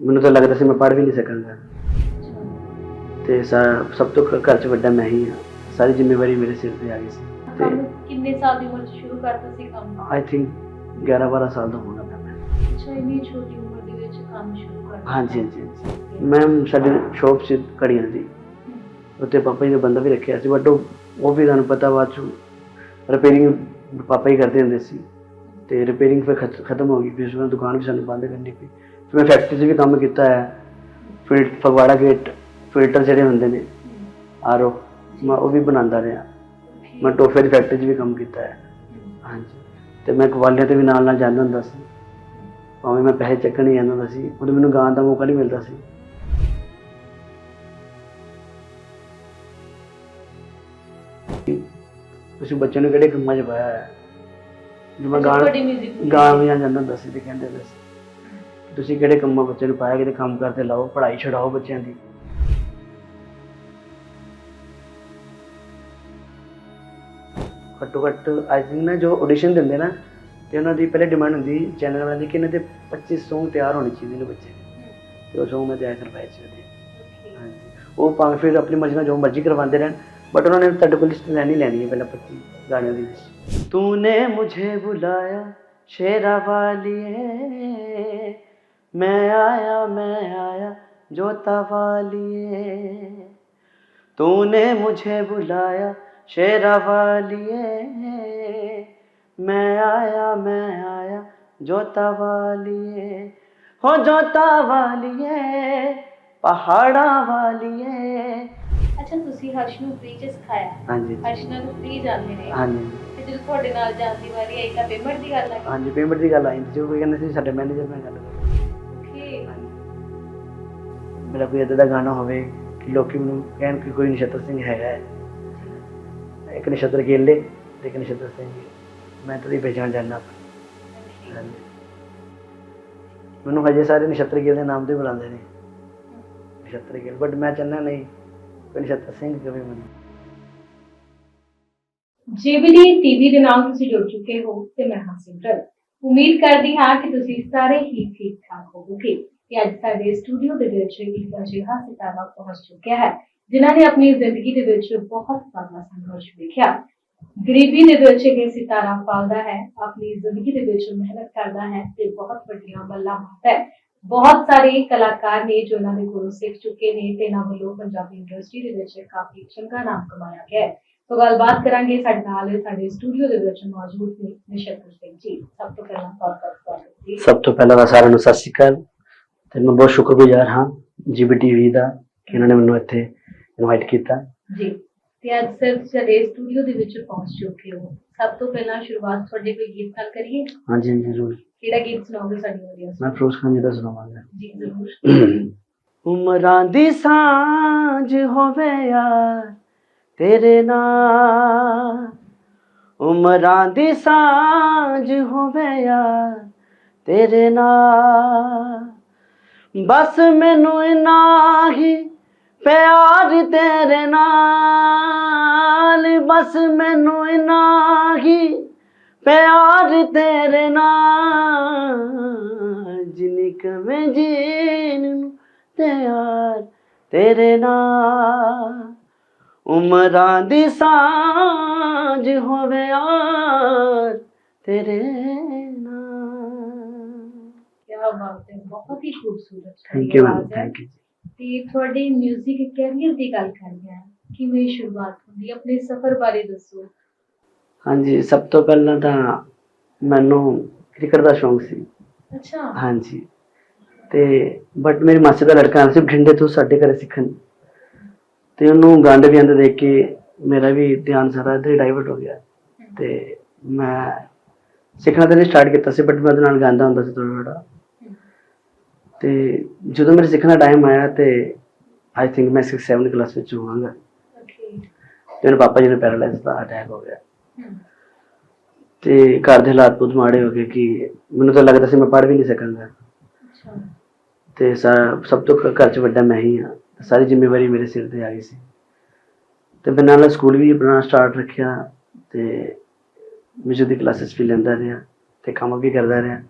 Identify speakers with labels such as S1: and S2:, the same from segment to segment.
S1: ਮੈਨੂੰ ਤਾਂ ਲੱਗਦਾ ਸੀ ਮੈਂ ਪੜ੍ਹ ਵੀ ਨਹੀਂ ਸਕਾਂਗਾ। ਤੇ ਸਾ- ਸਭ ਤੋਂ ਘ- ਘਰ 'ਚ ਵੱਡਾ ਮੈਂ ਹੀ ਹਾਂ। ਸਾਰੀ ਜ਼ਿੰਮੇਵਾਰੀ ਮੇਰੇ ਸਿਰ ਤੇ ਆ ਗਈ ਸੀ। ਤੇ
S2: ਕੰਮ ਕਿੰਨੇ ਸਾਲ ਦੀ ਉਮਰ 'ਚ ਸ਼ੁਰੂ ਕਰਤਾ ਸੀ ਕੰਮ?
S1: ਆਈ ਥਿੰਕ 11 12 ਸਾਲ ਦਾ ਹੋਣਾ ਮੈਂ।
S2: ਅੱਛਾ ਇੰਨੀ ਛੋਟੀ ਉਮਰ ਦੇ ਵਿੱਚ ਕੰਮ ਸ਼ੁਰੂ ਕਰਤਾ।
S1: ਹਾਂਜੀ ਹਾਂਜੀ ਹਾਂਜੀ। ਮੈਮ ਸਾਡੀ ਸ਼ੌਪ ਸੀ ਕੜੀਆਂ ਦੀ। ਉੱਤੇ ਪਾਪਾ ਜੀ ਨੇ ਬੰਦਾ ਵੀ ਰੱਖਿਆ ਸੀ ਬਟ ਉਹ ਉਹ ਵੀ ਤੁਹਾਨੂੰ ਪਤਾ ਬਾਅਦ ਚੋਂ ਰਿਪੇਅਰਿੰਗ ਪਾਪਾ ਹੀ ਕਰਦੇ ਹੁੰਦੇ ਸੀ। ਤੇ ਰਿਪੇਅਰਿੰਗ ਫਿਰ ਖਤ- ਖਤਮ ਹੋ ਗਈ। ਫਿਰ ਉਸ ਤੋਂ ਬਾਅਦ ਦੁਕਾਨ ਵੀ ਸਾਨੂੰ ਬੰਦ ਕਰਨੀ ਪਈ। ਮੈਂ ਫੈਕਟਰੀ 'ਚ ਵੀ ਕੰਮ ਕੀਤਾ ਹੈ। ਫਿਰ ਫਗਵਾੜਾ ਗੇਟ ਫਿਲਟਰ ਜਿਹੜੇ ਹੁੰਦੇ ਨੇ ਆਰਓ ਮੈਂ ਉਹ ਵੀ ਬਣਾਉਂਦਾ ਰਿਹਾ। ਮੈਂ ਟੋਫੇ ਦੀ ਫੈਕਟਰੀ 'ਚ ਵੀ ਕੰਮ ਕੀਤਾ ਹੈ। ਹਾਂਜੀ। ਤੇ ਮੈਂ ਕਵਾਲੀਆਂ ਤੇ ਵੀ ਨਾਲ ਨਾਲ ਜਾਂਦਾ ਹੁੰਦਾ ਸੀ। ਭਾਵੇਂ ਮੈਂ ਪੈਸੇ ਚੱਕਣ ਹੀ ਜਾਂਦਾ ਹੁੰਦਾ ਸੀ ਉਦੋਂ ਮੈਨੂੰ ਗਾਉਣ ਦਾ ਮੌਕਾ ਨਹੀਂ ਮਿਲਦਾ ਸੀ। ਤੁਸੀਂ ਬੱਚਿਆਂ ਨੂੰ ਕਿਹੜੇ ਕੰਮਾਂ 'ਚ ਪਾਇਆ ਹੈ ਜਿਵੇਂ ਗਾਣ ਗਾਣ ਵੀ ਜਾਂਦਾ ਹੁੰਦਾ ਸੀ ਤੇ ਕਹਿੰਦੇ ਹੁੰਦੇ ਸੀ। ਤੁਸੀਂ ਕਿਹੜੇ ਕੰਮਾਂ ਬੱਚੇ ਨੂੰ ਪਾਇਆ ਕਿਤੇ ਕੰਮ ਕਰਦੇ ਲਾਓ, ਪੜ੍ਹਾਈ ਛਡਾਓ ਬੱਚਿਆਂ ਦੀ? ਘੱਟੋ ਘੱਟ ਆਈ ਥਿੰਕ ਨਾ ਜੋ ਆਡੀਸ਼ਨ ਦਿੰਦੇ ਨਾ, ਤੇ ਉਹਨਾਂ ਦੀ ਪਹਿਲੇ ਡਿਮਾਂਡ ਹੁੰਦੀ ਚੈਨਲ ਵਾਲਿਆਂ ਦੀ ਕਿ ਇਹਨਾਂ ਦੇ 25 Song ਤਿਆਰ ਹੋਣੇ ਚਾਹੀਦੇ ਨੇ ਬੱਚੇ। ਤੇ ਉਹ Song ਮੈਂ ਤਿਆਰ ਕਰਵਾਏ ਸੀ ਉਹਦੇ। ਹਾਂਜੀ। ਉਹ ਭਾਵੇਂ ਫਿਰ ਆਪਣੀ ਮਰਜ਼ੀ ਨਾਲ ਜੋ ਮਰਜ਼ੀ ਕਰਵਾਉਂਦੇ ਰਹਿਣ ਬਟ ਉਹਨਾਂ ਨੇ ਤੁਹਾਡੇ ਕੋਲ ਲਿਸਟ ਲੈਣੀ ਲੈਣੀ ਹੈ ਪਹਿਲਾਂ 25 ਗਾਣਿਆਂ ਦੀ ਲਿਸਟ ਤੂਨੇ ਮੁਝੇ ਬੁਲਾਇਆ, ਸ਼ੇਰਾ ਵਾਲੀਏ। ਮੈਂ ਆਇਆ ਮੈਂ ਆਇਆ ਜੋਤਾ ਵਾਲੀਏ तूने मुझे बुलाया शेरा वालिए मैं आया मैं आया जोता वालिए हो जोता वालिए पहाड़ा वालिए
S2: ਅੱਛਾ ਤੁਸੀਂ ਹਰਸ਼ ਨੂੰ ਫ੍ਰੀ 'ਚ ਸਿਖਾਇਆ
S1: हाँ जी
S2: ਹਰਸ਼ ਨਾਲ ਫ੍ਰੀ ਜਾਂਦੇ ਨੇ
S1: हाँ जी
S2: ਤੇ ਜਦੋਂ ਤੁਹਾਡੇ ਨਾਲ ਜਾਣ ਦੀ ਵਾਰੀ ਆਈ ਤਾਂ ਪੇਮੈਂਟ ਦੀ ਗੱਲ ਆ
S1: हाँ जी पेमेंट की गल आई थी जो कोई कहते ਸੀ ਸਾਡੇ ਮੈਨੇਜਰ ਨਾਲ ਗੱਲ ਕਰੋ
S2: ਓਕੇ
S1: ਮੇਰਾ ਕੋਈ ਇੱਦਾਂ ਦਾ ਗਾਣਾ ਹੋਵੇ ਕਿ ਲੋਕੀ ਮੈਨੂੰ ਕਹਿਣ ਕਿ ਕੋਈ ਨਛੱਤਰ ਸਿੰਘ ਹੈਗਾ ਇੱਕ ਨਛੱਤਰ ਕੇਲੇ ਤੇ ਇੱਕ ਨਛੱਤਰ ਸਿੰਘ। ਮੈਂ ਤਾਂ ਦੀ ਪਹਿਚਾਣ ਮੈਨੂੰ ਹਜੇ ਸਾਰੇ ਨਛੱਤਰ ਗਿੱਲ ਦੇ ਨਾਮ ਤੇ ਬੁਲਾਉਂਦੇ ਨੇ। ਨਛੱਤਰ ਗਿੱਲ ਬਟ ਮੈਂ ਚਾਹੁੰਦਾ ਨਹੀਂ ਕੋਈ ਨਛੱਤਰ ਸਿੰਘ ਕਵੇ ਮੈਨੂੰ।
S2: ਜੀਵਨੀ ਟੀਵੀ ਦੇ ਨਾਲ ਤੁਸੀਂ ਜੁੜ ਚੁੱਕੇ ਹੋ ਤੇ ਮੈਂ ਹਾਂ ਸਿਮਰਨ। ਉਮੀਦ ਕਰਦੀ ਹਾਂ ਕਿ ਤੁਸੀਂ ਸਾਰੇ ਹੀ ਠੀਕ ਠਾਕ ਹੋਵੋਗੇ। ਕਿ ਅੱਜ ਸਾਡੇ ਸਟੂਡੀਓ ਦੇ ਵਿੱਚ ਇੱਕ ਅਜਿਹਾ ਸਿਤਾਰਾ ਪਹੁੰਚ ਚੁੱਕਿਆ ਹੈ, ਜਿਨ੍ਹਾਂ ਨੇ ਆਪਣੀ ਜ਼ਿੰਦਗੀ ਦੇ ਵਿੱਚ ਬਹੁਤ ਸਾਰਾ ਸੰਘਰਸ਼ ਵੇਖਿਆ। ਗਰੀਬੀ ਦੇ ਵਿੱਚ ਇਹ ਸਿਤਾਰਾ ਪਾਲਦਾ ਹੈ, ਆਪਣੀ ਜ਼ਿੰਦਗੀ ਦੇ ਵਿੱਚ ਮਿਹਨਤ ਕਰਦਾ ਹੈ ਤੇ ਬਹੁਤ ਵੱਡੀਆਂ ਬੱਲਾਂ ਮਾਰਦਾ ਹੈ। ਬਹੁਤ ਸਾਰੇ ਕਲਾਕਾਰ ਨੇ ਜੋ ਇਹਨਾਂ ਦੇ ਕੋਲੋਂ ਸਿੱਖ ਚੁੱਕੇ ਨੇ ਤੇ ਇਹਨਾਂ ਵੱਲੋਂ ਪੰਜਾਬੀ ਇੰਡਸਟਰੀ ਦੇ ਵਿੱਚ ਕਾਫੀ ਚੰਗਾ ਨਾਮ ਕਮਾਇਆ ਗਿਆ ਹੈ। ਸੋ ਗੱਲਬਾਤ ਕਰਾਂਗੇ ਸਾਡੇ ਨਾਲ ਸਾਡੇ ਸਟੂਡੀਓ ਦੇ ਵਿੱਚ ਮੌਜੂਦ ਨੇ ਨਿਸ਼ਤਰ ਸਿੰਘ ਜੀ। ਸਭ ਤੋਂ ਪਹਿਲਾਂ ਬਹੁਤ ਸਵਾਗਤ ਜੀ
S1: ਸਭ ਤੋਂ ਪਹਿਲਾਂ ਤਾਂ ਸਾਰਿਆਂ ਨੂੰ ਸਤਿ ਸ਼੍ਰੀ ਅਕਾਲ। ਤੇ ਮੈਂ ਬਹੁਤ ਸ਼ੁਕਰਗੁਜ਼ਾਰ ਹਾਂ ਜੀਬੀ ਟੀਵੀ ਦਾ ਕਿ ਇਹਨਾਂ ਨੇ ਮੈਨੂੰ ਇੱਥੇ ਇਨਵਾਈਟ ਕੀਤਾ।
S2: ਜੀ ਤੇ ਅੱਜ ਸਰ ਸਾਡੇ ਸਟੂਡੀਓ ਦੇ ਵਿੱਚ ਪਹੁੰਚ ਚੁੱਕੇ ਹੋ। ਸਭ ਤੋਂ ਪਹਿਲਾਂ ਸ਼ੁਰੂਆਤ ਤੁਹਾਡੇ ਕੋਈ ਗੀਤ ਨਾਲ ਕਰੀਏ?
S1: ਹਾਂਜੀ ਹਾਂਜੀ ਜ਼ਰੂਰ।
S2: ਕਿਹੜਾ ਗੀਤ ਸੁਣਾਓਗੇ ਸਾਡੀ ਆਡੀਅנס
S1: ਮੈਂ ਫਰੋਜ਼ ਖਾਨ ਜੀ ਦਾ ਸੁਣਾਵਾਂਗਾ।
S2: ਜੀ ਜ਼ਰੂਰ।
S1: ਉਮਰਾਂ ਦੀ ਸਾਂਝ ਹੋਵੇ ਯਾਰ ਤੇਰੇ ਨਾਲ। ਉਮਰਾਂ ਦੀ ਸਾਂਝ ਹੋਵੇ ਯਾਰ ਤੇਰੇ ਨਾਲ। ਬਸ ਮੈਨੂੰ ਇਨਾ ਹੀ ਪਿਆਰ ਤੇਰੇ ਨਾਲ, ਬਸ ਮੈਨੂੰ ਇਨਾ ਹੀ ਪਿਆਰ ਤੇਰੇ ਨਾਲ, ਜਿੰਨੀ ਕਵੇਂ ਜੀਣ ਨੂੰ ਤਿਆਰ ਤੇਰੇ ਨਾਲ। ਉਮਰਾਂ ਦੀ ਸਾਂਝ ਹੋਵੇ ਯਾਰ ਤੇਰੇ
S2: ਬਹੁਤ ਹੀ ਖੂਬਸੂਰਤ
S1: thank
S2: you ma'am.
S1: Thank you
S2: ਤੇ ਤੁਹਾਡੇ 뮤직 ਕੈਰੀਅਰ ਦੀ ਗੱਲ ਕਰਦੇ ਹਾਂ ਕਿਵੇਂ ਸ਼ੁਰੂਆਤ ਹੁੰਦੀ ਆਪਣੇ ਸਫ਼ਰ ਬਾਰੇ ਦੱਸੋ।
S1: ਹਾਂਜੀ ਸਭ ਤੋਂ ਪਹਿਲਾਂ ਤਾਂ ਮੈਨੂੰ ਕ੍ਰਿਕਟ ਦਾ ਸ਼ੌਂਕ ਸੀ।
S2: ਅੱਛਾ।
S1: ਹਾਂਜੀ। ਤੇ ਬਟ ਮੇਰੀ ਮਾਸੀ ਦਾ ਲੜਕਾ ਸੀ ਬਠਿੰਡੇ ਤੋਂ ਸਾਡੇ ਘਰੇ ਸਿੱਖਣ। ਤੇ ਉਹਨੂੰ ਗਾਂਦੇ ਵੀ ਆਂਦੇ ਦੇਖ ਕੇ ਮੇਰਾ ਵੀ ਧਿਆਨ ਸਾਰਾ ਇੱਧਰ ਡਾਈਵਰਟ ਹੋ ਗਿਆ। ਤੇ ਮੈਂ ਸਿੱਖਣਾ ਤਾਂ ਸਟਾਰਟ ਕੀਤਾ ਸੀ ਬਟ ਮੈਂ ਉਹਦੇ ਨਾਲ ਗਾਉਂਦਾ ਹੁੰਦਾ ਸੀ ਥੋੜਾ ਥੋੜਾ ਤੇ ਜਦੋਂ ਮੇਰੇ ਸਿੱਖਣ ਦਾ ਟਾਈਮ ਆਇਆ ਤੇ ਆਈ ਥਿੰਕ ਮੈਂ 6 7 ਕਲਾਸ ਵਿੱਚ ਹੋਵਾਂਗਾ।
S2: ਓਕੇ
S1: ਤੇ ਮੇਰੇ ਪਾਪਾ ਜੀ ਨੂੰ ਪੈਰਾਲਾਈਜ਼ ਦਾ ਅਟੈਕ ਹੋ ਗਿਆ। ਤੇ ਘਰ ਦੇ ਹਾਲਾਤ ਬਹੁਤ ਮਾੜੇ ਹੋ ਗਏ ਕਿ ਮੈਨੂੰ ਤਾਂ ਲੱਗਦਾ ਸੀ ਮੈਂ ਪੜ੍ਹ ਵੀ ਨਹੀਂ ਸਕਾਂਗਾ
S2: ਅੱਛਾ।
S1: ਤੇ ਸਭ ਤੋਂ ਘਰ 'ਚ ਵੱਡਾ ਮੈਂ ਹੀ ਹਾਂ। ਸਾਰੀ ਜ਼ਿੰਮੇਵਾਰੀ ਮੇਰੇ ਸਿਰ ਤੇ ਆ ਗਈ ਸੀ। ਤੇ ਮੈਂ ਨਾਲ ਸਕੂਲ ਵੀ ਆਪਣਾ ਸਟਾਰਟ ਰੱਖਿਆ ਤੇ ਮਿਊਜ਼ਿਕ ਦੀ ਕਲਾਸਿਸ ਵੀ ਲੈਂਦਾ ਰਿਹਾ ਤੇ ਕੰਮ ਵੀ ਕਰਦਾ ਰਿਹਾ।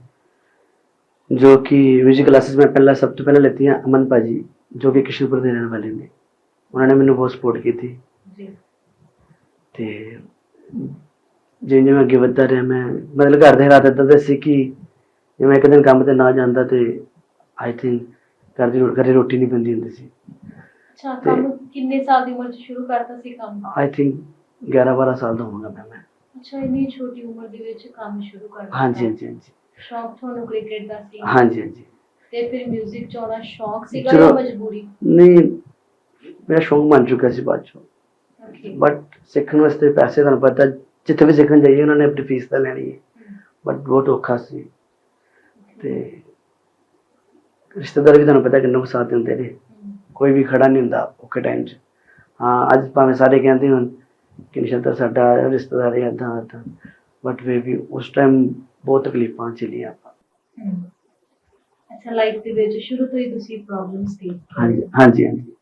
S1: ਜੋ ਕਿ ਮਿਊਜ਼ਿਕ ਕਲਾਸਿਸ ਮੈਂ ਪਹਿਲਾਂ ਸਭ ਤੋਂ ਪਹਿਲਾਂ ਲੈਤੀਆਂ ਅਮਨ ਭਾਜੀ ਜੋ ਕਿ ਕਿਸ਼ਨਪੁਰ ਦੇ ਰਹਿਣ ਵਾਲੇ ਨੇ। ਉਹਨਾਂ ਨੇ ਮੈਨੂੰ ਬਹੁਤ ਸਪੋਰਟ ਕੀਤੀ।
S2: ਜੀ।
S1: ਤੇ ਜਿਵੇਂ ਜਿਵੇਂ ਅੱਗੇ ਵੱਧਦਾ ਰਿਹਾ ਮੈਂ ਮਤਲਬ ਘਰ ਦੇ ਹਾਲਾਤ ਏਦਾਂ ਦੇ ਸੀ ਕਿ ਜੇ ਮੈਂ ਇੱਕ ਦਿਨ ਕੰਮ ਤੇ ਨਾ ਜਾਂਦਾ ਤੇ ਆਈ ਥਿੰਕ ਘਰ ਦੀ ਘਰੇ ਰੋਟੀ ਨਹੀਂ ਬਣਦੀ ਹੁੰਦੀ ਸੀ।
S2: ਅੱਛਾ ਕੰਮ ਕਿੰਨੇ ਸਾਲ ਦੀ ਉਮਰ 'ਚ ਸ਼ੁਰੂ ਕਰਤਾ ਸੀ ਕੰਮ?
S1: ਆਈ ਥਿੰਕ 11 12 ਸਾਲ ਦਾ ਹੋਵਾਂਗਾ ਮੈਂ। ਮੈਂ
S2: ਅੱਛਾ ਇੰਨੀ ਛੋਟੀ ਉਮਰ ਦੇ ਵਿੱਚ ਕੰਮ ਸ਼ੁਰੂ ਕਰ ਦਿੱਤਾ
S1: ਹਾਂਜੀ ਹਾਂਜੀ ਹਾਂਜੀ।
S2: ਸ਼ੌਕ ਤੁਹਾਨੂੰ ਕ੍ਰਿਕਟ ਦਾ ਸੀ?
S1: ਹਾਂਜੀ ਹਾਂਜੀ।
S2: ਤੇ ਫਿਰ 뮤직 ਚ ਆਉਣਾ ਸ਼ੌਕ ਸੀਗਾ
S1: ਚਲੋ।
S2: ਜਾਂ ਮਜਬੂਰੀ?
S1: ਨਹੀਂ ਮੇਰਾ ਸ਼ੌਂਕ ਬਣ ਚੁੱਕਾ ਸੀ ਬਾਅਦ ਚੋਂ। ਬਟ ਸਿੱਖਣ ਵਾਸਤੇ ਪੈਸੇ ਤੁਹਾਨੂੰ ਪਤਾ ਜਿੱਥੇ ਵੀ ਸਿੱਖਣ ਜਾਈਏ ਉਹਨਾਂ ਨੇ ਆਪਣੀ ਫੀਸ ਤਾਂ ਲੈਣੀ ਹੈ। ਬਟ ਬਹੁਤ ਔਖਾ ਸੀ। ਤੇ ਰਿਸ਼ਤੇਦਾਰ ਵੀ ਤੁਹਾਨੂੰ ਪਤਾ ਕਿੰਨਾ ਕੁ ਸਾਥ ਦਿੰਦੇ ਨੇ। ਕੋਈ ਵੀ ਖੜਾ ਨਹੀਂ ਹੁੰਦਾ ਔਖੇ ਟਾਈਮ 'ਚ। ਹਾਂ ਅੱਜ ਭਾਵੇਂ ਸਾਰੇ ਕਹਿੰਦੇ ਹੁਣ ਕਿ ਨਿਸ਼ਾਂਤ ਸਾਡਾ ਰਿਸ਼ਤੇਦਾਰ ਹੈ ਏਦਾਂ ਬਟ ਫਿਰ ਵੀ ਉਸ ਟਾਈਮ ਬਹੁਤ ਤਕਲੀਫਾਂ ਝੱਲੀਆਂ ਆਪਾਂ।
S2: ਅੱਛਾ ਲਾਈਫ ਦੇ ਵਿੱਚ ਸ਼ੁਰੂ ਤੋਂ ਹੀ ਤੁਸੀਂ ਪ੍ਰੋਬਲਮਸ ਦੀ
S1: ਹਾਂਜੀ ਹਾਂਜੀ ਹਾਂਜੀ।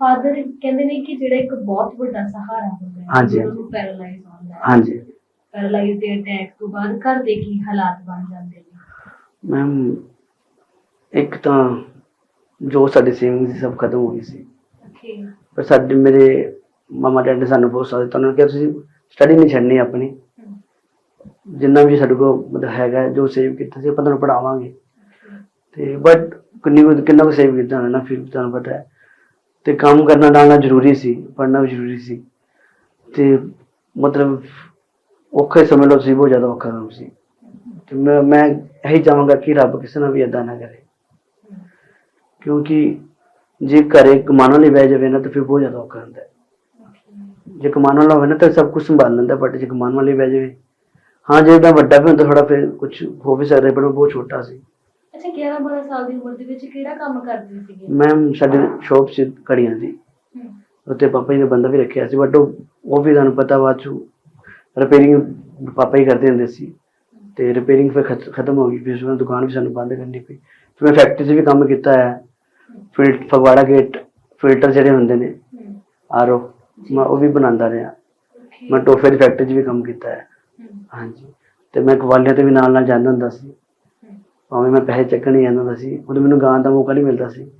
S2: ਫਾਦਰ ਕਹਿੰਦੇ ਨੇ ਕਿ ਜਿਹੜਾ ਇੱਕ ਬਹੁਤ ਵੱਡਾ ਸਹਾਰਾ ਹੁੰਦਾ ਹੈ
S1: ਹਾਂਜੀ,
S2: ਜਦੋਂ ਉਹਨੂੰ ਪੈਰਾਲਾਈਜ਼ ਹੁੰਦਾ ਹੈ।
S1: ਹਾਂਜੀ।
S2: ਪੈਰਾਲਾਈਜ਼ ਦੇ ਅਟੈਕ ਤੋਂ ਬਾਅਦ ਘਰ ਦੇ ਕੀ ਹਾਲਾਤ ਬਣ ਜਾਂਦੇ ਨੇ?
S1: ਮੈਮ ਇੱਕ ਤਾਂ ਜੋ ਸਾਡੀ ਸੇਵਿੰਗ ਸੀ ਸਭ ਖਤਮ ਹੋ ਗਈ ਸੀ।
S2: ਓਕੇ
S1: ਪਰ ਸਾਡੇ ਮੇਰੇ ਮਾਮਾ ਡੈਡੀ ਨੇ ਸਾਨੂੰ ਬਹੁਤ ਸਾਥ ਦਿੱਤਾ ਉਹਨਾਂ ਨੇ ਕਿਹਾ ਤੁਸੀਂ ਸਟੱਡੀ ਨਹੀਂ ਛੱਡਣੀ ਆਪਣੀ। ਜਿੰਨਾ ਵੀ ਸਾਡੇ ਕੋਲ ਮਤਲਬ ਹੈਗਾ ਹੈ, ਜੋ ਸੇਵ ਕੀਤਾ ਸੀ ਆਪਾਂ ਤੁਹਾਨੂੰ ਪੜਾਵਾਂਗੇ ਤੇ ਬਟ ਕਿੰਨੀ ਕੁ ਕਿੰਨਾ ਕੁ ਸੇਵ ਕੀਤਾ ਹੋਣਾ ਨਾ ਫਿਰ ਵੀ ਤੁਹਾਨੂੰ ਪਤਾ ਹੈ। ਤੇ ਕੰਮ ਕਰਨਾ ਡਾਲਣਾ ਜ਼ਰੂਰੀ ਸੀ ਪੜ੍ਹਨਾ ਵੀ ਜ਼ਰੂਰੀ ਸੀ। ਤੇ ਮਤਲਬ ਔਖੇ ਸਮੇਂ ਲੋ ਸੀ ਬਹੁਤ ਜ਼ਿਆਦਾ ਔਖਾ ਕੰਮ ਸੀ। ਤੇ ਮੈਂ ਮੈਂ ਇਹੀ ਚਾਹਾਂਗਾ ਕਿ ਰੱਬ ਕਿਸੇ ਨਾਲ ਵੀ ਇਦਾਂ ਨਾ ਕਰੇ। ਕਿਉਂਕਿ ਜੇ ਘਰੇ ਕਮਾਉਣ ਲਈ ਬਹਿ ਜਾਵੇ ਨਾ ਤਾਂ ਫਿਰ ਬਹੁਤ ਜ਼ਿਆਦਾ ਔਖਾ ਹੁੰਦਾ ਹੈ। ਜੇ ਕਮਾਉਣ ਵਾਲਾ ਹੋਵੇ ਨਾ ਤਾਂ ਸਭ ਕੁਝ ਸੰਭਾਲ ਲੈਂਦਾ ਬਟ ਜੇ ਕਮਾਉਣ ਵਾਲੀ ਬਹਿ ਜਾਵੇ ਹਾਂ ਜੇ ਤਾਂ ਵੱਡਾ ਵੀ ਹੁੰਦਾ ਥੋੜਾ ਫਿਰ ਕੁਝ ਹੋ ਵੀ ਸਕਦਾ ਪਰ ਉਹ ਬਹੁਤ ਛੋਟਾ ਸੀ।
S2: ਅੱਛਾ 11 12 ਸਾਲ ਦੀ ਉਮਰ ਦੇ ਵਿੱਚ ਕਿਹੜਾ ਕੰਮ ਕਰਦੇ ਸੀਗੇ?
S1: ਮੈਮ ਸਾਡੇ ਸ਼ੌਪ ਸੀ ਕੜੀਆਂ ਦੀ।
S2: ਹਮ,
S1: ਉੱਤੇ ਪਾਪਾ ਜੀ ਨੇ ਬੰਦਾ ਵੀ ਰੱਖਿਆ ਸੀ ਬਟ ਉਹ ਉਹ ਵੀ ਤੁਹਾਨੂੰ ਪਤਾ ਬਾਅਦ ਚੋਂ ਰਿਪੇਅਰਿੰਗ ਪਾਪਾ ਹੀ ਕਰਦੇ ਹੁੰਦੇ ਸੀ। ਤੇ ਰਿਪੇਅਰਿੰਗ ਫਿਰ ਖਤ- ਖਤਮ ਹੋ ਗਈ ਫਿਰ ਉਸ ਤੋਂ ਬਾਅਦ ਦੁਕਾਨ ਵੀ ਸਾਨੂੰ ਬੰਦ ਕਰਨੀ ਪਈ। ਫਿਰ ਮੈਂ ਫੈਕਟਰੀ 'ਚ ਵੀ ਕੰਮ ਕੀਤਾ ਹੈ ਫਿਲ ਫਗਵਾੜਾ ਗੇਟ ਫਿਲਟਰ ਜਿਹੜੇ ਹੁੰਦੇ ਨੇ
S2: ਹਮ,
S1: ਆਰਓ ਮੈਂ ਉਹ ਵੀ ਬਣਾਉਂਦਾ ਰਿਹਾ।
S2: okay,
S1: ਮੈਂ ਟੋਫੇ ਦੀ ਫੈਕਟਰੀ 'ਚ ਵੀ ਕੰਮ ਕੀਤਾ ਹੈ ਹਾਂਜੀ। ਤੇ ਮੈਂ ਕਵਾਲੀਆਂ ਤੇ ਵੀ ਨਾਲ ਨਾਲ ਜਾਂਦਾ ਹੁੰਦਾ ਸੀ। ਭਾਵੇਂ ਮੈਂ ਪੈਸੇ ਚੱਕਣ ਨਹੀਂ ਜਾਂਦਾ ਹੁੰਦਾ ਸੀ। ਉਦੋਂ ਮੈਨੂੰ ਗਾਉਣ ਦਾ ਮੌਕਾ ਨਹੀਂ ਮਿਲਦਾ ਸੀ।